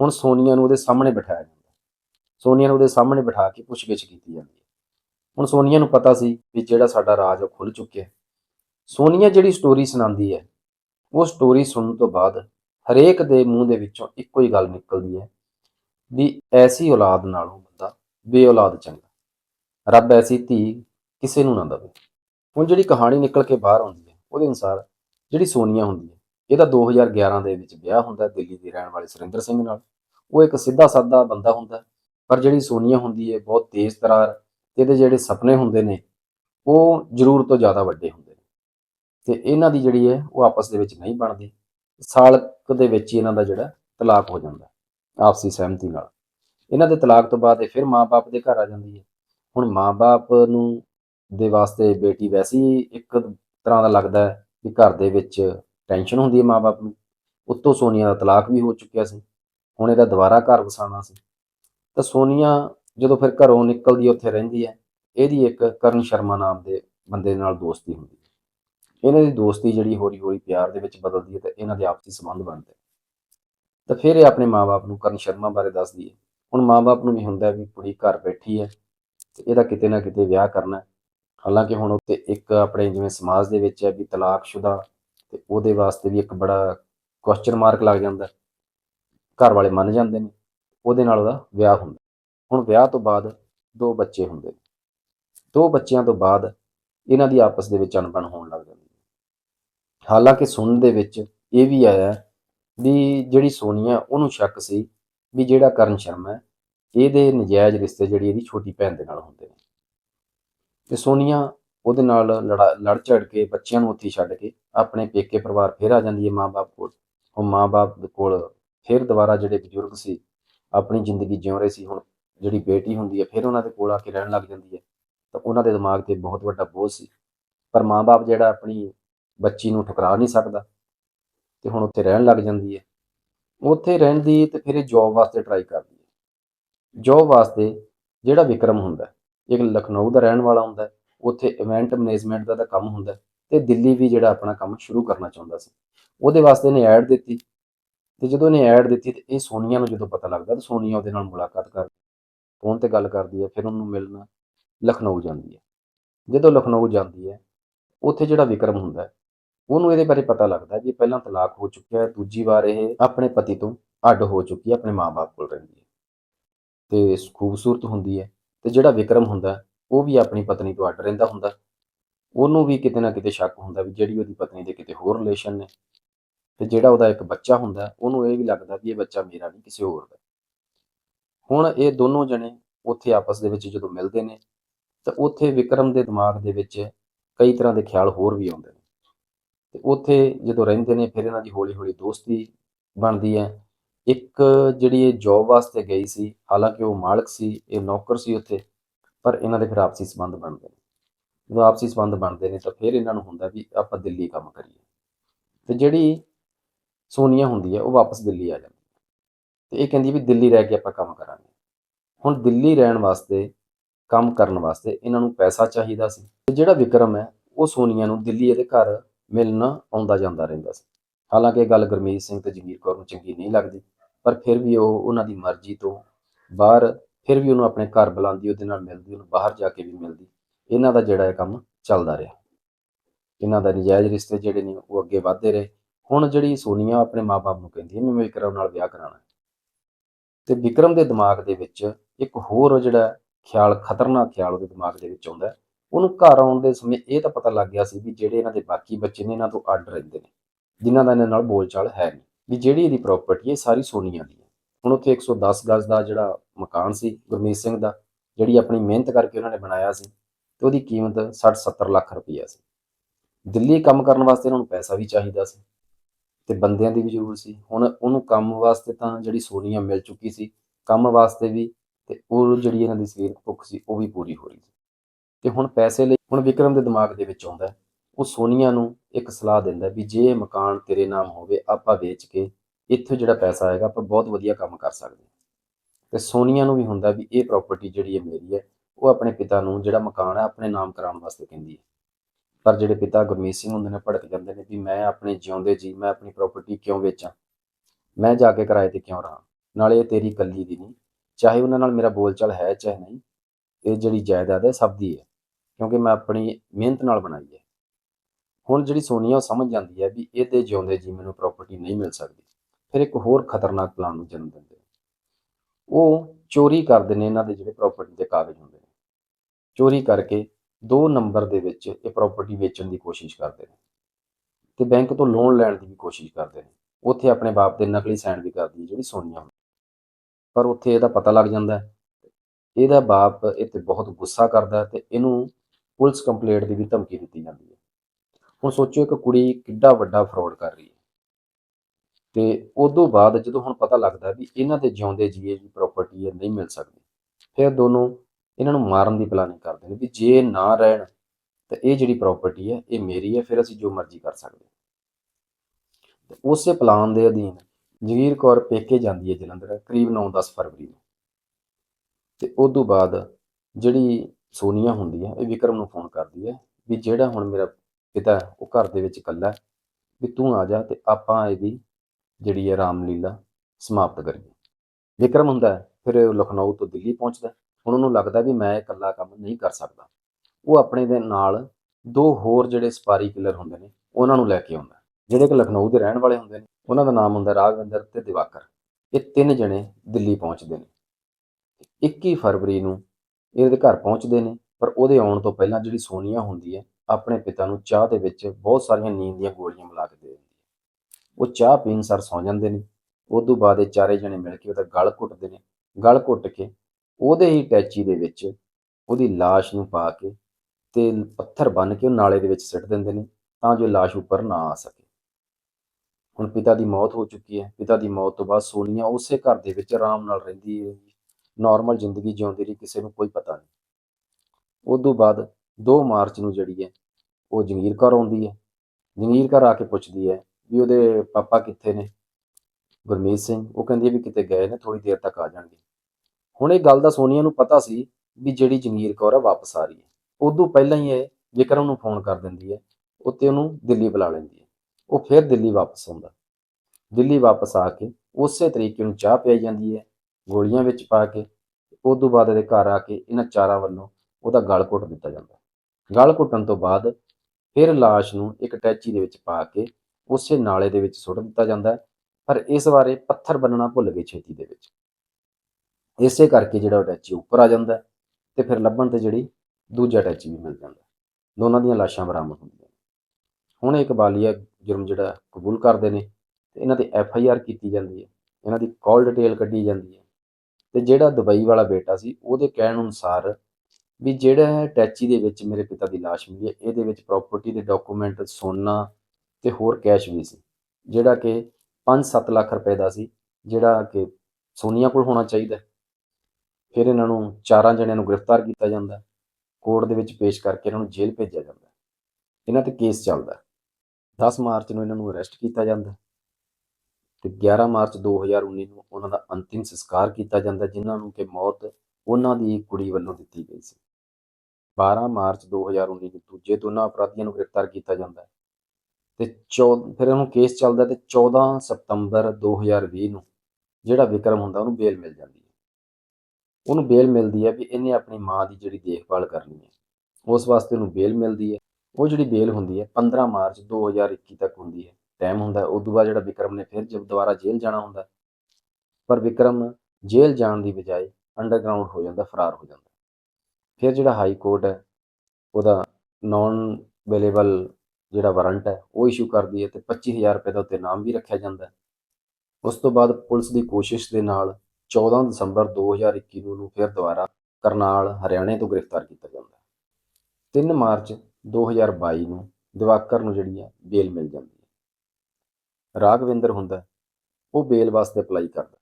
ਹੁਣ ਸੋਨੀਆ ਨੂੰ ਉਹਦੇ ਸਾਹਮਣੇ ਬਿਠਾਇਆ ਜਾਂਦਾ ਸੋਨੀਆ ਨੂੰ ਉਹਦੇ ਸਾਹਮਣੇ ਬਿਠਾ ਕੇ ਪੁੱਛਗਿੱਛ ਕੀਤੀ ਜਾਂਦੀ ਹੈ। ਹੁਣ ਸੋਨੀਆ ਨੂੰ ਪਤਾ ਸੀ ਵੀ ਜਿਹੜਾ ਸਾਡਾ ਰਾਜ ਉਹ ਖੁੱਲ ਚੁੱਕਿਆ ਸੋਨੀਆ ਜਿਹੜੀ ਸਟੋਰੀ ਸੁਣਾਉਂਦੀ ਹੈ ਉਹ ਸਟੋਰੀ ਸੁਣਨ ਤੋਂ ਬਾਅਦ ਹਰੇਕ ਦੇ ਮੂੰਹ ਦੇ ਵਿੱਚੋਂ ਇੱਕੋ ਹੀ ਗੱਲ ਨਿਕਲਦੀ ਹੈ ਵੀ ਐਸੀ ਔਲਾਦ ਨਾਲੋਂ ਬੰਦਾ ਬੇਔਲਾਦ ਚੰਗਾ। ਰੱਬ ਐਸੀ ਧੀ ਕਿਸੇ ਨੂੰ ਨਾ ਦੇਵੇ। ਹੁਣ ਜਿਹੜੀ ਕਹਾਣੀ ਨਿਕਲ ਕੇ ਬਾਹਰ ਆਉਂਦੀ ਹੈ, ਉਹਦੇ ਅਨੁਸਾਰ ਜਿਹੜੀ ਸੋਨੀਆ ਹੁੰਦੀ ਹੈ, ਇਹਦਾ 2011 ਦੇ ਵਿੱਚ ਵਿਆਹ ਹੁੰਦਾ ਦਿੱਲੀ ਦੇ ਰਹਿਣ ਵਾਲੇ ਸੁਰਿੰਦਰ ਸਿੰਘ ਨਾਲ। ਉਹ ਇੱਕ ਸਿੱਧਾ ਸਾਦਾ ਬੰਦਾ ਹੁੰਦਾ ਪਰ ਜਿਹੜੀ ਸੋਨੀਆ ਹੁੰਦੀ ਹੈ ਬਹੁਤ ਤੇਜ਼ ਤਰਾਰ ਤੇ ਇਹਦੇ ਜਿਹੜੇ ਸੁਪਨੇ ਹੁੰਦੇ ਨੇ, ਉਹ ਜ਼ਰੂਰ ਤੋਂ ਜ਼ਿਆਦਾ ਵੱਡੇ ਹੁੰਦੇ ਤੇ ਇਹਨਾਂ ਦੀ ਜਿਹੜੀ ਹੈ ਉਹ ਆਪਸ ਦੇ ਵਿੱਚ ਨਹੀਂ ਬਣਦੀ। ਸਾਲ ਦੇ ਵਿੱਚ ਹੀ ਇਹਨਾਂ ਦਾ ਜਿਹੜਾ ਤਲਾਕ ਹੋ ਜਾਂਦਾ ਆਪਸੀ ਸਹਿਮਤੀ ਨਾਲ। ਇਹਨਾਂ ਦੇ ਤਲਾਕ ਤੋਂ ਬਾਅਦ ਇਹ ਫਿਰ ਮਾਪੇ ਦੇ ਘਰ ਆ ਜਾਂਦੀ ਹੈ। ਹੁਣ ਮਾਪੇ ਨੂੰ ਦੇ ਵਾਸਤੇ ਬੇਟੀ ਵੈਸੇ ਹੀ ਇੱਕ ਤਰ੍ਹਾਂ ਦਾ ਲੱਗਦਾ ਹੈ ਕਿ ਘਰ ਦੇ ਵਿੱਚ ਟੈਨਸ਼ਨ ਹੁੰਦੀ ਹੈ ਮਾਪੇ ਨੂੰ। ਉੱਤੋਂ ਸੋਨੀਆ ਦਾ ਤਲਾਕ ਵੀ ਹੋ ਚੁੱਕਿਆ ਸੀ। ਹੁਣ ਇਹਦਾ ਦੁਬਾਰਾ ਘਰ ਵਸਾਉਣਾ ਸੀ। ਤਾਂ ਸੋਨੀਆ ਜਦੋਂ ਫਿਰ ਘਰੋਂ ਨਿਕਲਦੀ ਹੈ, ਉੱਥੇ ਰਹਿੰਦੀ ਹੈ ਇਹਦੀ ਇੱਕ ਕਰਨ ਸ਼ਰਮਾ ਨਾਮ ਦੇ ਬੰਦੇ ਨਾਲ ਦੋਸਤੀ ਹੁੰਦੀ ਇਹਨਾਂ ਦੀ ਦੋਸਤੀ ਜਿਹੜੀ ਹੌਲੀ ਹੌਲੀ ਪਿਆਰ ਦੇ ਵਿੱਚ ਬਦਲਦੀ ਹੈ ਤੇ ਇਹਨਾਂ ਦੇ ਆਪਸੀ ਸੰਬੰਧ ਬਣਦੇ ਤਾਂ ਫਿਰ ਇਹ ਆਪਣੇ ਮਾਪੇ ਨੂੰ ਕਰਨ ਸ਼ਰਮਾ ਬਾਰੇ ਦੱਸਦੀ ਹੈ। ਹੁਣ ਮਾਪੇ ਨੂੰ ਵੀ ਹੁੰਦਾ ਵੀ ਕੁੜੀ ਘਰ ਬੈਠੀ ਹੈ ਤੇ ਇਹਦਾ ਕਿਤੇ ਨਾ ਕਿਤੇ ਵਿਆਹ ਕਰਨਾ ਹਾਲਾਂਕਿ ਹੁਣ ਉੱਤੇ ਇੱਕ ਆਪਣੇ ਜਿਵੇਂ ਸਮਾਜ ਦੇ ਵਿੱਚ ਹੈ ਵੀ ਤਲਾਕਸ਼ੁਦਾ ਤੇ ਉਹਦੇ ਵਾਸਤੇ ਵੀ ਇੱਕ ਬੜਾ ਕੁਐਸਚਨ ਮਾਰਕ ਲੱਗ ਜਾਂਦਾ ਘਰ ਵਾਲੇ ਮੰਨ ਜਾਂਦੇ ਨੇ, ਉਹਦੇ ਨਾਲ ਉਹਦਾ ਵਿਆਹ ਹੁੰਦਾ ਹੁਣ ਵਿਆਹ ਤੋਂ ਬਾਅਦ ਦੋ ਬੱਚੇ ਹੁੰਦੇ ਨੇ। ਦੋ ਬੱਚਿਆਂ ਤੋਂ ਬਾਅਦ ਇਹਨਾਂ ਦੀ ਆਪਸ ਦੇ ਵਿੱਚ ਅਣਬਣ ਹੋਣ ਲੱਗ ਹਾਲਾਂਕਿ ਸੁਣਨ ਦੇ ਵਿੱਚ ਇਹ ਵੀ ਆਇਆ ਵੀ ਜਿਹੜੀ ਸੋਨੀਆ ਉਹਨੂੰ ਸ਼ੱਕ ਸੀ ਵੀ ਜਿਹੜਾ ਕਰਨ ਸ਼ਰਮਾ ਇਹਦੇ ਨਜਾਇਜ਼ ਰਿਸ਼ਤੇ ਜਿਹੜੀ ਇਹਦੀ ਛੋਟੀ ਭੈਣ ਦੇ ਨਾਲ ਹੁੰਦੇ ਨੇ। ਤੇ ਸੋਨੀਆ ਉਹਦੇ ਨਾਲ ਲੜਾ, ਲੜ ਝੜ ਕੇ ਬੱਚਿਆਂ ਨੂੰ ਉੱਥੇ ਛੱਡ ਕੇ ਆਪਣੇ ਪੇਕੇ ਪਰਿਵਾਰ ਫਿਰ ਆ ਜਾਂਦੀ ਹੈ ਮਾਂ-ਬਾਪ ਕੋਲ। ਉਹ ਮਾਂ-ਬਾਪ ਕੋਲ ਫਿਰ ਦੁਬਾਰਾ ਜਿਹੜੇ ਬਜ਼ੁਰਗ ਸੀ, ਆਪਣੀ ਜ਼ਿੰਦਗੀ ਜਿਉ ਰਹੇ ਸੀ, ਹੁਣ ਜਿਹੜੀ ਬੇਟੀ ਹੁੰਦੀ ਹੈ, ਫਿਰ ਉਹਨਾਂ ਦੇ ਕੋਲ ਆ ਕੇ ਰਹਿਣ ਲੱਗ ਜਾਂਦੀ ਹੈ। ਤਾਂ ਉਹਨਾਂ ਦੇ ਦਿਮਾਗ ਤੇ ਬਹੁਤ ਵੱਡਾ ਬੋਝ ਸੀ। ਪਰ ਮਾਂ-ਬਾਪ ਜਿਹੜਾ ਆਪਣੀ ਬੱਚੀ ਨੂੰ ਠੁਕਰਾ ਨਹੀਂ ਸਕਦਾ ਤੇ ਹੁਣ ਉੱਥੇ ਰਹਿਣ ਲੱਗ ਜਾਂਦੀ ਹੈ। ਉੱਥੇ ਰਹਿਣ ਦੀ ਤੇ ਫਿਰ ਇਹ ਜੌਬ ਵਾਸਤੇ ਟਰਾਈ ਕਰਦੀ ਹੈ। ਜੌਬ ਵਾਸਤੇ ਜਿਹੜਾ ਵਿਕਰਮ ਹੁੰਦਾ ਇੱਕ ਲਖਨਊ ਦਾ ਰਹਿਣ ਵਾਲਾ ਹੁੰਦਾ ਉੱਥੇ ਇਵੈਂਟ ਮੈਨੇਜਮੈਂਟ ਦਾ ਤਾਂ ਕੰਮ ਹੁੰਦਾ ਹੈ ਤੇ ਦਿੱਲੀ ਵੀ ਜਿਹੜਾ ਆਪਣਾ ਕੰਮ ਸ਼ੁਰੂ ਕਰਨਾ ਚਾਹੁੰਦਾ ਸੀ। ਉਹਦੇ ਵਾਸਤੇ ਇਹਨੇ ਐਡ ਦਿੱਤੀ ਤੇ ਜਦੋਂ ਇਹਨੇ ਐਡ ਦਿੱਤੀ ਤੇ ਇਹ ਸੋਨੀਆ ਨੂੰ ਜਦੋਂ ਪਤਾ ਲੱਗਦਾ ਤਾਂ ਸੋਨੀਆ ਉਹਦੇ ਨਾਲ ਮੁਲਾਕਾਤ ਕਰਦੀ ਫੋਨ ਤੇ ਗੱਲ ਕਰਦੀ ਹੈ, ਫਿਰ ਉਹਨੂੰ ਮਿਲਣਾ ਲਖਨਊ ਜਾਂਦੀ ਹੈ। ਜਦੋਂ ਲਖਨਊ ਜਾਂਦੀ ਹੈ, ਉੱਥੇ ਜਿਹੜਾ ਵਿਕਰਮ ਹੁੰਦਾ ਉਹਨੂੰ ਇਹਦੇ ਬਾਰੇ ਪਤਾ ਲੱਗਦਾ ਵੀ ਇਹ ਪਹਿਲਾਂ ਤਲਾਕ ਹੋ ਚੁੱਕਿਆ ਹੈ, ਦੂਜੀ ਵਾਰ ਇਹ ਆਪਣੇ ਪਤੀ ਤੋਂ ਅੱਡ ਹੋ ਚੁੱਕੀ ਹੈ, ਆਪਣੇ ਮਾਪੇ ਕੋਲ ਰਹਿੰਦੀ ਹੈ। ਤੇ ਖੂਬਸੂਰਤ ਹੁੰਦੀ ਹੈ ਤੇ ਜਿਹੜਾ ਵਿਕਰਮ ਹੁੰਦਾ ਉਹ ਵੀ ਆਪਣੀ ਪਤਨੀ ਤੋਂ ਅੱਡ ਰਹਿੰਦਾ ਹੁੰਦਾ ਉਹਨੂੰ ਵੀ ਕਿਤੇ ਨਾ ਕਿਤੇ ਸ਼ੱਕ ਹੁੰਦਾ ਵੀ ਜਿਹੜੀ ਉਹਦੀ ਪਤਨੀ ਦੇ ਕਿਤੇ ਹੋਰ ਰਿਲੇਸ਼ਨ ਨੇ। ਤੇ ਜਿਹੜਾ ਉਹਦਾ ਇੱਕ ਬੱਚਾ ਹੁੰਦਾ, ਉਹਨੂੰ ਇਹ ਵੀ ਲੱਗਦਾ ਵੀ ਇਹ ਬੱਚਾ ਮੇਰਾ ਨਹੀਂ, ਕਿਸੇ ਹੋਰ ਦਾ। ਹੁਣ ਇਹ ਦੋਨੋਂ ਜਣੇ ਉੱਥੇ ਆਪਸ ਦੇ ਵਿੱਚ ਜਦੋਂ ਮਿਲਦੇ ਨੇ, ਤਾਂ ਉੱਥੇ ਵਿਕਰਮ ਦੇ ਦਿਮਾਗ ਦੇ ਵਿੱਚ ਕਈ ਤਰ੍ਹਾਂ ਦੇ ਖਿਆਲ ਹੋਰ ਵੀ ਆਉਂਦੇ ਨੇ। ਤੇ ਉੱਥੇ ਜਦੋਂ ਰਹਿੰਦੇ ਨੇ, ਫਿਰ ਇਹਨਾਂ ਦੀ ਹੌਲੀ ਹੌਲੀ ਦੋਸਤੀ ਬਣਦੀ ਹੈ। ਇੱਕ ਜਿਹੜੀ ਇਹ ਜੌਬ ਵਾਸਤੇ ਗਈ ਸੀ, ਹਾਲਾਂਕਿ ਉਹ ਮਾਲਕ ਸੀ, ਇਹ ਨੌਕਰ ਸੀ ਉੱਥੇ, ਪਰ ਇਹਨਾਂ ਦੇ ਫਿਰ ਆਪਸੀ ਸੰਬੰਧ ਬਣਦੇ ਨੇ। ਜਦੋਂ ਆਪਸੀ ਸੰਬੰਧ ਬਣਦੇ ਨੇ, ਤਾਂ ਫਿਰ ਇਹਨਾਂ ਨੂੰ ਹੁੰਦਾ ਵੀ ਆਪਾਂ ਦਿੱਲੀ ਕੰਮ ਕਰੀਏ। ਤੇ ਜਿਹੜੀ ਸੋਨੀਆ ਹੁੰਦੀ ਹੈ, ਉਹ ਵਾਪਸ ਦਿੱਲੀ ਆ ਜਾਂਦੀ ਹੈ। ਤੇ ਇਹ ਕਹਿੰਦੀ ਵੀ ਦਿੱਲੀ ਰਹਿ ਕੇ ਆਪਾਂ ਕੰਮ ਕਰਾਂਗੇ। ਹੁਣ ਦਿੱਲੀ ਰਹਿਣ ਵਾਸਤੇ, ਕੰਮ ਕਰਨ ਵਾਸਤੇ ਇਹਨਾਂ ਨੂੰ ਪੈਸਾ ਚਾਹੀਦਾ ਸੀ। ਤੇ ਜਿਹੜਾ ਵਿਕਰਮ ਹੈ, ਉਹ ਸੋਨੀਆ ਨੂੰ ਦਿੱਲੀ ਇਹਦੇ ਘਰ ਮਿਲਣਾ ਆਉਂਦਾ ਜਾਂਦਾ ਰਹਿੰਦਾ ਸੀ। ਹਾਲਾਂਕਿ ਇਹ ਗੱਲ ਗੁਰਮੀਤ ਸਿੰਘ ਤੇ ਜਗੀਰ ਕੌਰ ਨੂੰ ਚੰਗੀ ਨਹੀਂ ਲੱਗਦੀ, ਪਰ ਫਿਰ ਵੀ ਉਹ ਉਹਨਾਂ ਦੀ ਮਰਜ਼ੀ ਤੋਂ ਬਾਹਰ, ਫਿਰ ਵੀ ਉਹਨੂੰ ਆਪਣੇ ਘਰ ਬੁਲਾਉਂਦੀ, ਉਹਦੇ ਨਾਲ ਮਿਲਦੀ, ਉਹਨੂੰ ਬਾਹਰ ਜਾ ਕੇ ਵੀ ਮਿਲਦੀ। ਇਹਨਾਂ ਦਾ ਜਿਹੜਾ ਇਹ ਕੰਮ ਚੱਲਦਾ ਰਿਹਾ। ਇਹਨਾਂ ਦਾ ਨਜਾਇਜ਼ ਰਿਸ਼ਤੇ ਜਿਹੜੇ ਨੇ, ਉਹ ਅੱਗੇ ਵਧਦੇ ਰਹੇ। ਹੁਣ ਜਿਹੜੀ ਸੋਨੀਆ ਆਪਣੇ ਮਾਪੇ ਨੂੰ ਕਹਿੰਦੀ ਹੈ, ਮੈਂ ਵਿਕਰਮ ਨਾਲ ਵਿਆਹ ਕਰਾਉਣਾ ਹੈ। ਤੇ ਵਿਕਰਮ ਦੇ ਦਿਮਾਗ ਦੇ ਵਿੱਚ ਇੱਕ ਹੋਰ ਜਿਹੜਾ ਖਿਆਲ, ਖਤਰਨਾਕ ਖਿਆਲ ਉਹਦੇ ਦਿਮਾਗ ਦੇ ਵਿੱਚ ਆਉਂਦਾ ਉਹਨੂੰ ਘਰ ਆਉਣ ਦੇ ਸਮੇਂ ਇਹ ਤਾਂ ਪਤਾ ਲੱਗ ਗਿਆ ਸੀ ਵੀ ਜਿਹੜੇ ਇਹਨਾਂ ਦੇ ਬਾਕੀ ਬੱਚੇ ਨੇ ਇਹਨਾਂ ਤੋਂ ਅੱਡ ਰਹਿੰਦੇ ਨੇ, ਜਿਨ੍ਹਾਂ ਦਾ ਇਹਨਾਂ ਨਾਲ ਬੋਲਚਾਲ ਹੈ ਨਹੀਂ, ਵੀ ਜਿਹੜੀ ਇਹਦੀ ਪ੍ਰਾਪਰਟੀ ਹੈ ਸਾਰੀ ਸੋਨੀਆ ਦੀ ਹੈ। ਹੁਣ ਉੱਥੇ 110 ਗਜ਼ ਦਾ ਜਿਹੜਾ ਮਕਾਨ ਸੀ ਗੁਰਮੀਤ ਸਿੰਘ ਦਾ, ਜਿਹੜੀ ਆਪਣੀ ਮਿਹਨਤ ਕਰਕੇ ਉਹਨਾਂ ਨੇ ਬਣਾਇਆ ਸੀ, ਤੇ ਉਹਦੀ ਕੀਮਤ 60-70 ਲੱਖ ਰੁਪਈਆ ਸੀ। ਦਿੱਲੀ ਕੰਮ ਕਰਨ ਵਾਸਤੇ ਇਹਨਾਂ ਨੂੰ ਪੈਸਾ ਵੀ ਚਾਹੀਦਾ ਸੀ, ਤੇ ਬੰਦਿਆਂ ਦੀ ਵੀ ਜ਼ਰੂਰ ਸੀ। ਹੁਣ ਉਹਨੂੰ ਕੰਮ ਵਾਸਤੇ ਤਾਂ ਜਿਹੜੀ ਸੋਨੀਆ ਮਿਲ ਚੁੱਕੀ ਸੀ, ਕੰਮ ਵਾਸਤੇ ਵੀ, ਤੇ ਉਹ ਜਿਹੜੀ ਇਹਨਾਂ ਦੀ ਸਰੀਰਕ ਭੁੱਖ ਸੀ, ਉਹ ਵੀ ਪੂਰੀ ਹੋ ਰਹੀ ਸੀ। ਤੇ ਹੁਣ ਪੈਸੇ ਲਈ ਹੁਣ ਵਿਕਰਮ ਦੇ ਦਿਮਾਗ ਦੇ ਵਿੱਚ ਆਉਂਦਾ ਉਹ ਸੋਨੀਆ ਨੂੰ ਇੱਕ ਸਲਾਹ ਦਿੰਦਾ ਵੀ ਜੇ ਇਹ ਮਕਾਨ ਤੇਰੇ ਨਾਮ ਹੋਵੇ, ਆਪਾਂ ਵੇਚ ਕੇ ਇੱਥੋਂ ਜਿਹੜਾ ਪੈਸਾ ਆਏਗਾ, ਆਪਾਂ ਬਹੁਤ ਵਧੀਆ ਕੰਮ ਕਰ ਸਕਦੇ ਹਾਂ। ਤੇ ਸੋਨੀਆ ਨੂੰ ਵੀ ਹੁੰਦਾ ਵੀ ਇਹ ਪ੍ਰਾਪਰਟੀ ਜਿਹੜੀ ਹੈ ਮੇਰੀ ਹੈ, ਉਹ ਆਪਣੇ ਪਿਤਾ ਨੂੰ ਜਿਹੜਾ ਮਕਾਨ ਹੈ, ਆਪਣੇ ਨਾਮ ਕਰਾਉਣ ਵਾਸਤੇ ਕਹਿੰਦੀ ਹੈ। ਪਰ ਜਿਹੜੇ ਪਿਤਾ ਗੁਰਮੀਤ ਸਿੰਘ ਹੁੰਦੇ ਨੇ ਭੜਕ ਜਾਂਦੇ ਨੇ ਵੀ ਮੈਂ ਆਪਣੇ ਜਿਉਂਦੇ ਜੀ, ਮੈਂ ਆਪਣੀ ਪ੍ਰਾਪਰਟੀ ਕਿਉਂ ਵੇਚਾਂ? ਮੈਂ ਜਾ ਕੇ ਕਿਰਾਏ ਤੇ ਕਿਉਂ ਰਹਾਂ? ਨਾਲੇ ਇਹ ਤੇਰੀ ਕੱਲੀ ਦੀ ਨਹੀਂ। ਚਾਹੇ ਉਹਨਾਂ ਨਾਲ ਮੇਰਾ ਬੋਲਚਾਲ ਹੈ ਚਾਹੇ ਨਹੀਂ, ਇਹ ਜਿਹੜੀ ਜਾਇਦਾਦ ਹੈ ਸਭ ਦੀ ਹੈ। ਕਿਉਂਕਿ ਮੈਂ ਆਪਣੀ ਮਿਹਨਤ ਨਾਲ ਬਣਾਈ ਹੈ। ਹੁਣ ਜਿਹੜੀ ਸੋਨੀਆ ਉਹ ਸਮਝ ਜਾਂਦੀ ਹੈ ਵੀ ਇਹਦੇ ਜਿਉਂਦੇ ਜੀ ਮੈਨੂੰ ਪ੍ਰਾਪਰਟੀ ਨਹੀਂ ਮਿਲ ਸਕਦੀ। ਫਿਰ ਇੱਕ ਹੋਰ ਖਤਰਨਾਕ ਪਲਾਨ ਨੂੰ ਜਨਮ ਦਿੰਦੇ ਉਹ ਚੋਰੀ ਕਰਦੇ ਨੇ ਇਹਨਾਂ ਦੇ ਜਿਹੜੇ ਪ੍ਰਾਪਰਟੀ ਦੇ ਕਾਗਜ਼ ਹੁੰਦੇ ਨੇ। ਚੋਰੀ ਕਰਕੇ ਦੋ ਨੰਬਰ ਦੇ ਵਿੱਚ ਇਹ ਪ੍ਰਾਪਰਟੀ ਵੇਚਣ ਦੀ ਕੋਸ਼ਿਸ਼ ਕਰਦੇ ਨੇ। ਤੇ ਬੈਂਕ ਤੋਂ ਲੋਨ ਲੈਣ ਦੀ ਵੀ ਕੋਸ਼ਿਸ਼ ਕਰਦੇ ਨੇ। ਉੱਥੇ ਆਪਣੇ ਬਾਪ ਦੇ ਨਕਲੀ ਸਾਈਨ ਵੀ ਕਰਦੀ ਹੈ, ਜਿਹੜੀ ਸੋਨੀਆ ਪਰ ਉੱਥੇ ਇਹਦਾ ਪਤਾ ਲੱਗ ਜਾਂਦਾ ਇਹਦਾ ਬਾਪ ਇਹ ਤੇ ਬਹੁਤ ਗੁੱਸਾ ਕਰਦਾ ਹੈ ਤੇ ਇਹਨੂੰ ਪੁਲਿਸ ਕੰਪਲੇਂਟ ਦੀ ਵੀ ਧਮਕੀ ਦਿੱਤੀ ਜਾਂਦੀ ਹੈ। ਹੁਣ ਸੋਚੋ ਇੱਕ ਕੁੜੀ ਕਿੱਡਾ ਵੱਡਾ ਫਰਾਡ ਕਰ ਰਹੀ ਹੈ। ਤੇ ਉਦੋਂ ਬਾਅਦ ਜਦੋਂ ਹੁਣ ਪਤਾ ਲੱਗਦਾ ਵੀ ਇਹਨਾਂ ਦੇ ਜਿਉਂਦੇ ਜੀਏ ਦੀ ਪ੍ਰਾਪਰਟੀ ਹੈ, ਨਹੀਂ ਮਿਲ ਸਕਦੀ, ਫਿਰ ਦੋਨੋਂ ਇਹਨਾਂ ਨੂੰ ਮਾਰਨ ਦੀ ਪਲਾਨਿੰਗ ਕਰਦੇ ਨੇ ਵੀ ਜੇ ਨਾ ਰਹਿਣ, ਤਾਂ ਇਹ ਜਿਹੜੀ ਪ੍ਰਾਪਰਟੀ ਹੈ, ਇਹ ਮੇਰੀ ਹੈ, ਫਿਰ ਅਸੀਂ ਜੋ ਮਰਜ਼ੀ ਕਰ ਸਕਦੇ ਤੇ ਉਸੇ ਪਲਾਨ ਦੇ ਅਧੀਨ ਜਗੀਰ ਕੌਰ ਪੇਕੇ ਜਾਂਦੀ ਹੈ ਜਲੰਧਰ, ਕਰੀਬ 9-10 ਫਰਵਰੀ ਨੂੰ। ਤੇ ਉਦੋਂ ਬਾਅਦ ਜਿਹੜੀ ਸੋਨੀਆ ਹੁੰਦੀ ਹੈ ਇਹ ਵਿਕਰਮ ਨੂੰ ਫੋਨ ਕਰਦੀ ਹੈ ਵੀ ਜਿਹੜਾ ਹੁਣ ਮੇਰਾ ਪਿਤਾ ਉਹ ਘਰ ਦੇ ਵਿੱਚ ਇਕੱਲਾ ਵੀ ਤੂੰ ਆ ਜਾ ਤੇ ਆਪਾਂ ਇਹਦੀ ਜਿਹੜੀ ਹੈ ਰਾਮਲੀਲਾ ਸਮਾਪਤ ਕਰੀਏ। ਵਿਕਰਮ ਹੁੰਦਾ ਫਿਰ ਉਹ ਲਖਨਊ ਤੋਂ ਦਿੱਲੀ ਪਹੁੰਚਦਾ ਹੁਣ ਉਹਨੂੰ ਲੱਗਦਾ ਵੀ ਮੈਂ ਇਹ ਇਕੱਲਾ ਕੰਮ ਨਹੀਂ ਕਰ ਸਕਦਾ। ਉਹ ਆਪਣੇ ਦੇ ਨਾਲ ਦੋ ਹੋਰ ਜਿਹੜੇ ਸਪਾਰੀ ਕਿਲਰ ਹੁੰਦੇ ਨੇ, ਉਹਨਾਂ ਨੂੰ ਲੈ ਕੇ ਆਉਂਦਾ ਜਿਹੜੇ ਕਿ ਲਖਨਊ ਦੇ ਰਹਿਣ ਵਾਲੇ ਹੁੰਦੇ ਨੇ, ਉਹਨਾਂ ਦਾ ਨਾਮ ਹੁੰਦਾ ਰਾਘਵਿੰਦਰ ਤੇ ਦਿਵਾਕਰ। ਇਹ ਤਿੰਨ ਜਣੇ ਦਿੱਲੀ ਪਹੁੰਚਦੇ ਨੇ। 21 ਫਰਵਰੀ ਨੂੰ ਇਹਦੇ ਘਰ ਪਹੁੰਚਦੇ ਨੇ, ਪਰ ਉਹਦੇ ਆਉਣ ਤੋਂ ਪਹਿਲਾਂ ਜਿਹੜੀ ਸੋਨੀਆ ਹੁੰਦੀ ਹੈ, ਆਪਣੇ ਪਿਤਾ ਨੂੰ ਚਾਹ ਦੇ ਵਿੱਚ ਬਹੁਤ ਸਾਰੀਆਂ ਨੀਂਦ ਦੀਆਂ ਗੋਲੀਆਂ ਮਿਲਾ ਕੇ ਦੇ ਦਿੰਦੀ ਹੈ। ਉਹ ਚਾਹ ਪੀਣ ਸਰ ਸੌਂ ਜਾਂਦੇ ਨੇ। ਉਸ ਤੋਂ ਬਾਅਦ ਇਹ ਚਾਰੇ ਜਣੇ ਮਿਲ ਕੇ ਉਹਦਾ ਗਲ ਘੁੱਟਦੇ ਨੇ। ਗਲ ਘੁੱਟ ਕੇ ਉਹਦੇ ਹੀ ਟੈਚੀ ਦੇ ਵਿੱਚ ਉਹਦੀ ਲਾਸ਼ ਨੂੰ ਪਾ ਕੇ ਤੇ ਪੱਥਰ ਬੰਨ ਕੇ ਉਹ ਨਾਲੇ ਦੇ ਵਿੱਚ ਸਿੱਟ ਦਿੰਦੇ ਨੇ ਤਾਂ ਜੋ ਲਾਸ਼ ਉੱਪਰ ਨਾ ਆ ਸਕੇ। ਹੁਣ ਪਿਤਾ ਦੀ ਮੌਤ ਹੋ ਚੁੱਕੀ ਹੈ। ਪਿਤਾ ਦੀ ਮੌਤ ਤੋਂ ਬਾਅਦ ਸੋਨੀਆ ਉਸੇ ਘਰ ਦੇ ਵਿੱਚ ਆਰਾਮ ਨਾਲ ਰਹਿੰਦੀ ਹੈ। ਨਾਰਮਲ ਜ਼ਿੰਦਗੀ ਜਿਉਂਦੀ ਰਹੀ, ਕਿਸੇ ਨੂੰ ਕੋਈ ਪਤਾ ਨਹੀਂ। ਉਸ ਤੋਂ ਬਾਅਦ 2 ਮਾਰਚ ਨੂੰ ਜਿਹੜੀ ਹੈ, ਉਹ ਜੰਗੀਰ ਕੌਰ ਆਉਂਦੀ ਹੈ। ਜੰਗੀਰ ਕੌਰ ਆ ਕੇ ਪੁੱਛਦੀ ਹੈ ਵੀ ਉਹਦੇ ਪਾਪਾ ਕਿੱਥੇ ਨੇ? ਗੁਰਮੀਤ ਸਿੰਘ, ਉਹ ਕਹਿੰਦੀ ਹੈ ਵੀ ਕਿਤੇ ਗਏ ਨੇ ਥੋੜੀ ਦੇਰ ਤੱਕ ਆ ਜਾਣਗੇ। ਹੁਣ ਇਹ ਗੱਲ ਦਾ ਸੋਨੀਆ ਨੂੰ ਪਤਾ ਸੀ ਵੀ ਜਿਹੜੀ ਜੰਗੀਰ ਕੌਰ ਆ ਵਾਪਸ ਆ ਰਹੀ ਹੈ। ਉਦੋਂ ਪਹਿਲਾਂ ਹੀ ਇਹ ਵਿਕਰਮ ਨੂੰ ਫੋਨ ਕਰ ਦਿੰਦੀ ਹੈ, ਉੱਤੇ ਉਹਨੂੰ ਦਿੱਲੀ ਬੁਲਾ ਲੈਂਦੀ ਹੈ। ਉਹ ਫਿਰ ਦਿੱਲੀ ਵਾਪਸ ਆਉਂਦਾ। ਦਿੱਲੀ ਵਾਪਸ ਆ ਕੇ ਉਸੇ ਤਰੀਕੇ ਨੂੰ ਚਾਹ ਪਿਆਈ ਜਾਂਦੀ ਹੈ। ਗੋਲੀਆਂ ਵਿੱਚ ਪਾ ਕੇ ਉਸ ਤੋਂ ਬਾਅਦ ਇਹਦੇ ਘਰ ਆ ਕੇ ਇਹਨਾਂ ਚਾਰਾਂ ਵੱਲੋਂ ਉਹਦਾ ਗਲ ਘੁੱਟ ਦਿੱਤਾ ਜਾਂਦਾ। ਗਲ ਘੁੱਟਣ ਤੋਂ ਬਾਅਦ ਫਿਰ ਲਾਸ਼ ਨੂੰ ਇੱਕ ਟੈਚੀ ਦੇ ਵਿੱਚ ਪਾ ਕੇ ਉਸੇ ਨਾਲੇ ਦੇ ਵਿੱਚ ਸੁੱਟ ਦਿੱਤਾ ਜਾਂਦਾ ਪਰ ਇਸ ਬਾਰੇ ਪੱਥਰ ਬੰਨਣਾ ਭੁੱਲ ਗਏ ਛੇਤੀ ਦੇ ਵਿੱਚ। ਇਸੇ ਕਰਕੇ ਜਿਹੜਾ ਉਹ ਟੈਚੀ ਉੱਪਰ ਆ ਜਾਂਦਾ ਹੈ ਤੇ ਫਿਰ ਲੱਭਣ ਤੇ ਜਿਹੜੀ ਦੂਜਾ ਟੈਚੀ ਵੀ ਮਿਲ ਜਾਂਦਾ ਦੋਨਾਂ ਦੀਆਂ ਲਾਸ਼ਾਂ ਬਰਾਮਦ ਹੁੰਦੀਆਂ ਨੇ। ਹੁਣ ਇੱਕ ਬਾਲੀਆ ਜੁਰਮ ਜਿਹੜਾ ਕਬੂਲ ਕਰਦੇ ਨੇ ਤੇ ਇਹਨਾਂ ਤੇ ਐਫ ਆਈ ਆਰ ਕੀਤੀ ਜਾਂਦੀ ਹੈ। ਇਹਨਾਂ ਦੀ ਕਾਲ ਡਿਟੇਲ ਕੱਢੀ ਜਾਂਦੀ ਹੈ। ਤੇ ਜਿਹੜਾ ਦੁਬਈ ਵਾਲਾ ਬੇਟਾ ਸੀ, ਉਹਦੇ ਕਹਿਣ ਅਨੁਸਾਰ ਵੀ ਜਿਹੜਾ ਟੈਚੀ ਦੇ ਵਿੱਚ ਮੇਰੇ ਪਿਤਾ ਦੀ ਲਾਸ਼ ਮਿਲੀ ਹੈ, ਇਹਦੇ ਵਿੱਚ ਪ੍ਰਾਪਰਟੀ ਦੇ ਡਾਕੂਮੈਂਟ ਸੋਨਾ ਤੇ ਹੋਰ ਕੈਸ਼ ਵੀ ਸੀ, ਜਿਹੜਾ ਕਿ 5-7 ਲੱਖ ਰੁਪਏ ਦਾ ਸੀ, ਜਿਹੜਾ ਕਿ ਸੋਨੀਆ ਕੋਲ ਹੋਣਾ ਚਾਹੀਦਾ ਫਿਰ ਇਹਨਾਂ ਨੂੰ ਚਾਰਾਂ ਜਣਿਆਂ ਨੂੰ ਗ੍ਰਿਫਤਾਰ ਕੀਤਾ ਜਾਂਦਾ ਕੋਰਟ ਦੇ ਵਿੱਚ ਪੇਸ਼ ਕਰਕੇ ਇਹਨਾਂ ਨੂੰ ਜੇਲ੍ਹ ਭੇਜਿਆ ਜਾਂਦਾ ਇਹਨਾਂ ਤੇ ਕੇਸ ਚੱਲਦਾ ਹੈ। 10 ਮਾਰਚ ਨੂੰ ਇਹਨਾਂ ਨੂੰ ਅਰੈਸਟ ਕੀਤਾ ਜਾਂਦਾ ਤੇ 11 ਮਾਰਚ 2019 ਨੂੰ ਉਹਨਾਂ ਦਾ ਅੰਤਿਮ ਸੰਸਕਾਰ ਕੀਤਾ ਜਾਂਦਾ, ਜਿਨ੍ਹਾਂ ਨੂੰ ਕਿ ਮੌਤ ਉਹਨਾਂ ਦੀ ਕੁੜੀ ਵੱਲੋਂ ਦਿੱਤੀ ਗਈ ਸੀ। 12 ਮਾਰਚ 2019 ਨੂੰ ਦੂਜੇ ਦੋਨਾਂ ਅਪਰਾਧੀਆਂ ਨੂੰ ਗ੍ਰਿਫਤਾਰ ਕੀਤਾ ਜਾਂਦਾ ਹੈ ਤੇ 14 ਫਿਰ ਉਹਨੂੰ ਕੇਸ ਚੱਲਦਾ ਤੇ 14 ਸਤੰਬਰ 2020 ਨੂੰ ਜਿਹੜਾ ਵਿਕਰਮ ਹੁੰਦਾ ਉਹਨੂੰ ਬੇਲ ਮਿਲ ਜਾਂਦੀ ਹੈ। ਉਹਨੂੰ ਬੇਲ ਮਿਲਦੀ ਹੈ ਵੀ ਇਹਨੇ ਆਪਣੀ ਮਾਂ ਦੀ ਜਿਹੜੀ ਦੇਖਭਾਲ ਕਰਨੀ ਹੈ, ਉਸ ਵਾਸਤੇ ਉਹਨੂੰ ਬੇਲ ਮਿਲਦੀ ਹੈ। ਉਹ ਜਿਹੜੀ ਬੇਲ ਹੁੰਦੀ ਹੈ 15 ਮਾਰਚ 2021 ਤੱਕ ਹੁੰਦੀ ਹੈ। ਟਾਈਮ ਹੁੰਦਾ ਹੈ ਉਸ ਤੋਂ ਬਾਅਦ ਜਿਹੜਾ ਵਿਕਰਮ ਨੇ ਫਿਰ ਜਦ ਦੁਬਾਰਾ ਜੇਲ੍ਹ ਜਾਣਾ ਹੁੰਦਾ, ਪਰ ਵਿਕਰਮ ਜੇਲ੍ਹ ਜਾਣ ਦੀ ਬਜਾਏ ਅੰਡਰਗਰਾਉਂਡ ਹੋ ਜਾਂਦਾ, ਫਰਾਰ ਹੋ ਜਾਂਦਾ। ਫਿਰ ਜਿਹੜਾ ਹਾਈ ਕੋਰਟ ਹੈ, ਉਹਦਾ ਨਾਨ ਅਵੇਲੇਬਲ ਜਿਹੜਾ ਵਾਰੰਟ ਹੈ, ਉਹ ਇਸ਼ੂ ਕਰਦੀ ਹੈ ਤੇ 25000 ਰੁਪਏ ਦਾ ਉੱਤੇ ਨਾਮ ਵੀ ਰੱਖਿਆ ਜਾਂਦਾ ਹੈ। ਉਸ ਤੋਂ ਬਾਅਦ ਪੁਲਿਸ ਦੀ ਕੋਸ਼ਿਸ਼ ਦੇ ਨਾਲ 14 ਦਸੰਬਰ 2021 ਨੂੰ ਉਹਨੂੰ ਫਿਰ ਦੁਬਾਰਾ ਕਰਨਾਲ, ਹਰਿਆਣੇ ਤੋਂ ਗ੍ਰਿਫਤਾਰ ਕੀਤਾ ਜਾਂਦਾ ਹੈ। 3 ਮਾਰਚ 2022 ਨੂੰ ਦਿਵਾਕਰ ਨੂੰ ਜਿਹੜੀ ਹੈ ਬੇਲ ਮਿਲ ਜਾਂਦੀ ਰਾਘਵਿੰਦਰ ਹੁੰਦਾ ਉਹ ਬੇਲ ਵਾਸਤੇ ਅਪਲਾਈ ਕਰਦਾ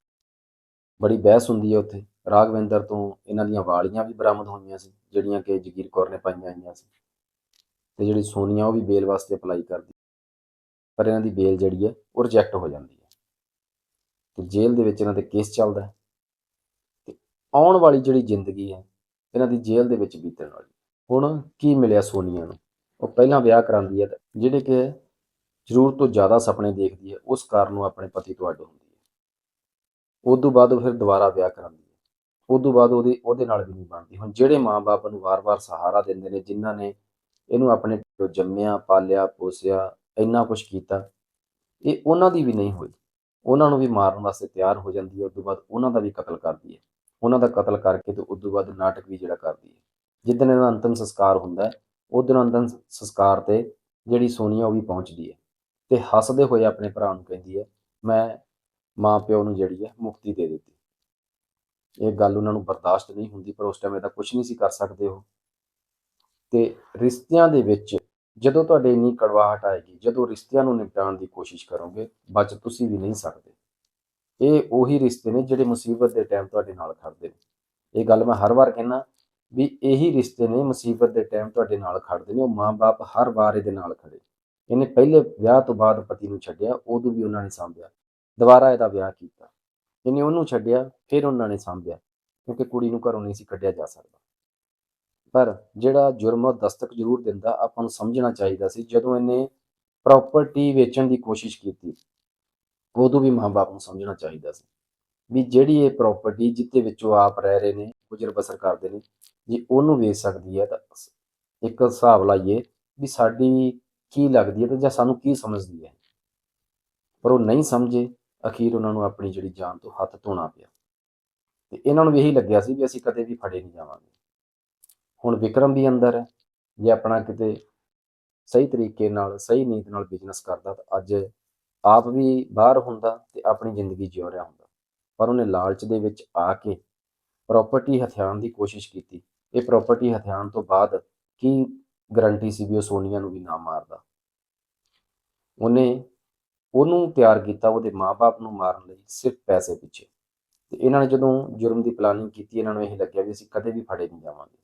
ਬੜੀ ਬਹਿਸ ਹੁੰਦੀ ਹੈ ਉੱਥੇ। ਰਾਘਵਿੰਦਰ ਤੋਂ ਇਹਨਾਂ ਦੀਆਂ ਵਾਲੀਆਂ ਵੀ ਬਰਾਮਦ ਹੋਈਆਂ ਸੀ, ਜਿਹੜੀਆਂ ਕਿ ਜਗੀਰ ਕੌਰ ਨੇ ਪਾਈਆਂ ਹੋਈਆਂ ਸੀ। ਤੇ ਜਿਹੜੀ ਸੋਨੀਆ ਉਹ ਵੀ ਬੇਲ ਵਾਸਤੇ ਅਪਲਾਈ ਕਰਦੀ ਪਰ ਇਹਨਾਂ ਦੀ ਬੇਲ ਜਿਹੜੀ ਹੈ, ਉਹ ਰਿਜੈਕਟ ਹੋ ਜਾਂਦੀ ਹੈ। ਤੇ ਜੇਲ੍ਹ ਦੇ ਵਿੱਚ ਇਹਨਾਂ ਤੇ ਕੇਸ ਚੱਲਦਾ ਹੈ। ਤੇ ਆਉਣ ਵਾਲੀ ਜਿਹੜੀ ਜ਼ਿੰਦਗੀ ਹੈ, ਇਹਨਾਂ ਦੀ ਜੇਲ੍ਹ ਦੇ ਵਿੱਚ ਬੀਤਣ ਵਾਲੀ ਹੁਣ ਕੀ ਮਿਲਿਆ ਸੋਨੀਆ ਨੂੰ? ਉਹ ਪਹਿਲਾਂ ਵਿਆਹ ਕਰਾਉਂਦੀ ਹੈ ਤੇ ਜਿਹੜੇ ਕਿ ਜ਼ਰੂਰਤ ਤੋਂ ਜ਼ਿਆਦਾ ਸੁਪਨੇ ਦੇਖਦੀ ਹੈ, ਉਸ ਕਾਰਨ ਉਹ ਆਪਣੇ ਪਤੀ ਤੋਂ ਅੱਡ ਹੁੰਦੀ ਹੈ। ਉਸ ਤੋਂ ਬਾਅਦ ਉਹ ਫਿਰ ਦੁਬਾਰਾ ਵਿਆਹ ਕਰਾਉਂਦੀ ਹੈ। ਉਸ ਤੋਂ ਬਾਅਦ ਉਹਦੇ ਉਹਦੇ ਨਾਲ ਵੀ ਨਹੀਂ ਬਣਦੀ। ਹੁਣ ਜਿਹੜੇ ਮਾਪੇ ਨੂੰ ਵਾਰ-ਵਾਰ ਸਹਾਰਾ ਦਿੰਦੇ ਨੇ, ਜਿਨ੍ਹਾਂ ਨੇ ਇਹਨੂੰ ਆਪਣੇ ਢਿੱਡੋਂ ਜੰਮਿਆ, ਪਾਲਿਆ, ਪੋਸਿਆ, ਇੰਨਾ ਕੁਝ ਕੀਤਾ, ਇਹ ਉਹਨਾਂ ਦੀ ਵੀ ਨਹੀਂ ਹੋਈ। ਉਹਨਾਂ ਨੂੰ ਵੀ ਮਾਰਨ ਵਾਸਤੇ ਤਿਆਰ ਹੋ ਜਾਂਦੀ ਹੈ, ਉਸ ਤੋਂ ਬਾਅਦ ਉਹਨਾਂ ਦਾ ਵੀ ਕਤਲ ਕਰਦੀ ਹੈ। ਉਹਨਾਂ ਦਾ ਕਤਲ ਕਰਕੇ ਤੇ ਉਸ ਤੋਂ ਬਾਅਦ ਨਾਟਕ ਵੀ ਜਿਹੜਾ ਕਰਦੀ ਹੈ। ਜਿੱਦਣ ਇਹਦਾ ਅੰਤਮ ਸੰਸਕਾਰ ਹੁੰਦਾ ਹੈ ਉਦੋਂ ਅੰਤਮ ਸੰਸਕਾਰ ਤੇ ਜਿਹੜੀ ਸੋਨੀਆ ਉਹ ਵੀ ਪਹੁੰਚਦੀ ਹੈ। ਤੇ ਹੱਸਦੇ ਹੋਏ ਆਪਣੇ ਭਰਾ ਨੂੰ ਕਹਿੰਦੀ ਹੈ, ਮੈਂ ਮਾਂ ਪਿਓ ਨੂੰ ਜਿਹੜੀ ਹੈ ਮੁਕਤੀ ਦੇ ਦਿੱਤੀ। ਇਹ ਗੱਲ ਉਹਨਾਂ ਨੂੰ ਬਰਦਾਸ਼ਤ ਨਹੀਂ ਹੁੰਦੀ, ਪਰ ਉਸ ਟਾਈਮ ਇਹਦਾ ਕੁਝ ਨਹੀਂ ਸੀ ਕਰ ਸਕਦੇ ਉਹ। ਤੇ ਰਿਸ਼ਤਿਆਂ ਦੇ ਵਿੱਚ ਜਦੋਂ ਤੁਹਾਡੇ ਇੰਨੀ ਕੜਵਾਹਟ ਆਏਗੀ, ਜਦੋਂ ਰਿਸ਼ਤਿਆਂ ਨੂੰ ਨਿਪਟਾਉਣ ਦੀ ਕੋਸ਼ਿਸ਼ ਕਰੋਗੇ, ਬਚ ਤੁਸੀਂ ਵੀ ਨਹੀਂ ਸਕਦੇ। ਇਹ ਉਹੀ ਰਿਸ਼ਤੇ ਨੇ ਜਿਹੜੇ ਮੁਸੀਬਤ ਦੇ ਟਾਈਮ ਤੁਹਾਡੇ ਨਾਲ ਖੜਦੇ ਨੇ। ਇਹ ਗੱਲ ਮੈਂ ਹਰ ਵਾਰ ਕਹਿੰਦਾ ਵੀ ਇਹੀ ਰਿਸ਼ਤੇ ਨੇ ਮੁਸੀਬਤ ਦੇ ਟਾਈਮ ਤੁਹਾਡੇ ਨਾਲ ਖੜਦੇ ਨੇ, ਉਹ ਮਾਂ-ਬਾਪ ਹਰ ਵਾਰ ਇਹਦੇ ਨਾਲ ਖੜੇ ਇਹਨੇ ਪਹਿਲੇ ਵਿਆਹ ਤੋਂ ਬਾਅਦ ਪਤੀ ਨੂੰ ਛੱਡਿਆ, ਉਦੋਂ ਵੀ ਉਹਨਾਂ ਨੇ ਸਾਂਭਿਆ। ਦੁਬਾਰਾ ਇਹਦਾ ਵਿਆਹ ਕੀਤਾ। ਇਹਨੇ ਉਹਨੂੰ ਛੱਡਿਆ, ਫਿਰ ਉਹਨਾਂ ਨੇ ਸਾਂਭਿਆ, ਕਿਉਂਕਿ ਕੁੜੀ ਨੂੰ ਘਰੋਂ ਨਹੀਂ ਸੀ ਕੱਢਿਆ ਜਾ ਸਕਦਾ। ਪਰ ਜਿਹੜਾ ਜੁਰਮ ਦਸਤਕ ਜ਼ਰੂਰ ਦਿੰਦਾ, ਆਪਾਂ ਨੂੰ ਸਮਝਣਾ ਚਾਹੀਦਾ ਸੀ, ਜਦੋਂ ਇਹਨੇ ਪ੍ਰਾਪਰਟੀ ਵੇਚਣ ਦੀ ਕੋਸ਼ਿਸ਼ ਕੀਤੀ, ਉਦੋਂ ਵੀ ਮਾਂ-ਬਾਪ ਨੂੰ ਸਮਝਣਾ ਚਾਹੀਦਾ ਸੀ, ਵੀ ਜਿਹੜੀ ਇਹ ਪ੍ਰਾਪਰਟੀ ਜਿੱਤੇ ਵਿੱਚ ਉਹ ਆਪ ਰਹਿ ਰਹੇ ਨੇ ਗੁਜ਼ਰ ਬਸਰ ਕਰਦੇ ਨੇ, ਜੇ ਉਹਨੂੰ ਵੇਚ ਸਕਦੀ ਹੈ ਤਾਂ ਇੱਕ ਹਿਸਾਬ ਲਾਈਏ ਵੀ ਸਾਡੀ ਕੀ ਲੱਗਦੀ ਹੈ ਤੇ ਜਾਂ ਸਾਨੂੰ ਕੀ ਸਮਝਦੀ ਹੈ? ਪਰ ਉਹ ਨਹੀਂ ਸਮਝੇ, ਅਖੀਰ ਉਹਨਾਂ ਨੂੰ ਆਪਣੀ ਜਿਹੜੀ ਜਾਨ ਤੋਂ ਹੱਥ ਧੋਣਾ ਪਿਆ। ਤੇ ਇਹਨਾਂ ਨੂੰ ਇਹੀ ਲੱਗਿਆ ਸੀ ਵੀ ਅਸੀਂ ਕਦੇ ਵੀ ਫੜੇ ਨਹੀਂ ਜਾਵਾਂਗੇ। ਹੁਣ ਵਿਕਰਮ ਵੀ ਅੰਦਰ ਹੈ, ਜੇ ਆਪਣਾ ਕਿਤੇ ਸਹੀ ਤਰੀਕੇ ਨਾਲ, ਸਹੀ ਨੀਤ ਨਾਲ ਬਿਜ਼ਨਸ ਕਰਦਾ ਤਾਂ ਅੱਜ ਆਪ ਵੀ ਬਾਹਰ ਹੁੰਦਾ ਤੇ ਆਪਣੀ ਜ਼ਿੰਦਗੀ ਜਿਉ ਰਿਹਾ ਹੁੰਦਾ। ਪਰ ਉਹਨੇ ਲਾਲਚ ਦੇ ਵਿੱਚ ਆ ਕੇ ਪ੍ਰਾਪਰਟੀ ਹਥਿਆਉਣ ਦੀ ਕੋਸ਼ਿਸ਼ ਕੀਤੀ। ਇਹ ਪ੍ਰਾਪਰਟੀ ਹਥਿਆਣ ਤੋਂ ਬਾਅਦ ਕੀ ਗਰੰਟੀ ਸੀ ਵੀ ਉਹ ਸੋਨੀਆ ਨੂੰ ਵੀ ਨਾ ਮਾਰਦਾ। ਉਹਨੇ ਉਹਨੂੰ ਤਿਆਰ ਕੀਤਾ ਉਹਦੇ ਮਾਪੇ ਨੂੰ ਮਾਰਨ ਲਈ ਸਿਰਫ ਪੈਸੇ ਪਿੱਛੇ। ਤੇ ਇਹਨਾਂ ਨੇ ਜਦੋਂ ਜੁਰਮ ਦੀ ਪਲਾਨਿੰਗ ਕੀਤੀ, ਇਹਨਾਂ ਨੂੰ ਇਹ ਲੱਗਿਆ ਵੀ ਅਸੀਂ ਕਦੇ ਵੀ ਫੜੇ ਨਹੀਂ ਜਾਵਾਂਗੇ।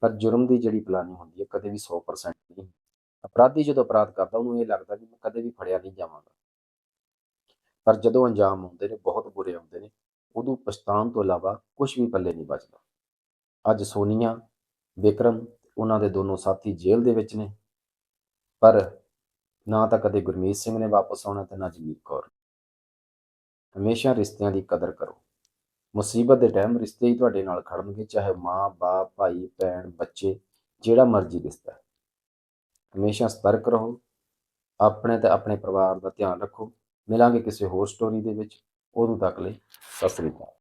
ਪਰ ਜੁਰਮ ਦੀ ਜਿਹੜੀ ਪਲਾਨਿੰਗ ਹੁੰਦੀ ਹੈ, ਕਦੇ ਵੀ 100% ਨਹੀਂ ਅਪਰਾਧੀ ਜਦੋਂ ਅਪਰਾਧ ਕਰਦਾ, ਉਹਨੂੰ ਇਹ ਲੱਗਦਾ ਵੀ ਮੈਂ ਕਦੇ ਵੀ ਫੜਿਆ ਨਹੀਂ ਜਾਵਾਂਗਾ। ਪਰ ਜਦੋਂ ਅੰਜਾਮ ਹੁੰਦੇ ਨੇ, ਬਹੁਤ ਬੁਰੇ ਹੁੰਦੇ ਨੇ, ਉਦੋਂ ਪਛਤਾਉਣ ਤੋਂ ਇਲਾਵਾ ਕੁਝ ਵੀ ਪੱਲੇ ਨਹੀਂ ਬਚਦਾ। ਅੱਜ ਸੋਨੀਆ, ਵਿਕਰਮ ਉਹਨਾਂ ਦੇ ਦੋਨੋਂ ਸਾਥੀ ਜੇਲ੍ਹ ਦੇ ਵਿੱਚ ਨੇ। ਪਰ ਨਾ ਤਾਂ ਕਦੇ ਗੁਰਮੀਤ ਸਿੰਘ ਨੇ ਵਾਪਸ ਆਉਣਾ ਤੇ ਨਾ ਜਗੀਰ ਕੌਰ। ਹਮੇਸ਼ਾ ਰਿਸ਼ਤਿਆਂ ਦੀ ਕਦਰ ਕਰੋ। ਮੁਸੀਬਤ ਦੇ ਟਾਈਮ ਰਿਸ਼ਤੇ ਹੀ ਤੁਹਾਡੇ ਨਾਲ ਖੜਨਗੇ, ਚਾਹੇ ਮਾਂ, ਬਾਪ, ਭਾਈ, ਭੈਣ, ਬੱਚੇ, ਜਿਹੜਾ ਮਰਜ਼ੀ ਰਿਸ਼ਤਾ। ਹੈ ਹਮੇਸ਼ਾ ਸਤਰਕ ਰਹੋ। ਆਪਣੇ ਤੇ ਆਪਣੇ ਪਰਿਵਾਰ ਦਾ ਧਿਆਨ ਰੱਖੋ। ਮਿਲਾਂਗੇ ਕਿਸੇ ਹੋਰ ਸਟੋਰੀ ਦੇ ਵਿੱਚ। ਉਦੋਂ ਤੱਕ ਲਈ ਸਤਿ ਸ੍ਰੀ ਅਕਾਲ।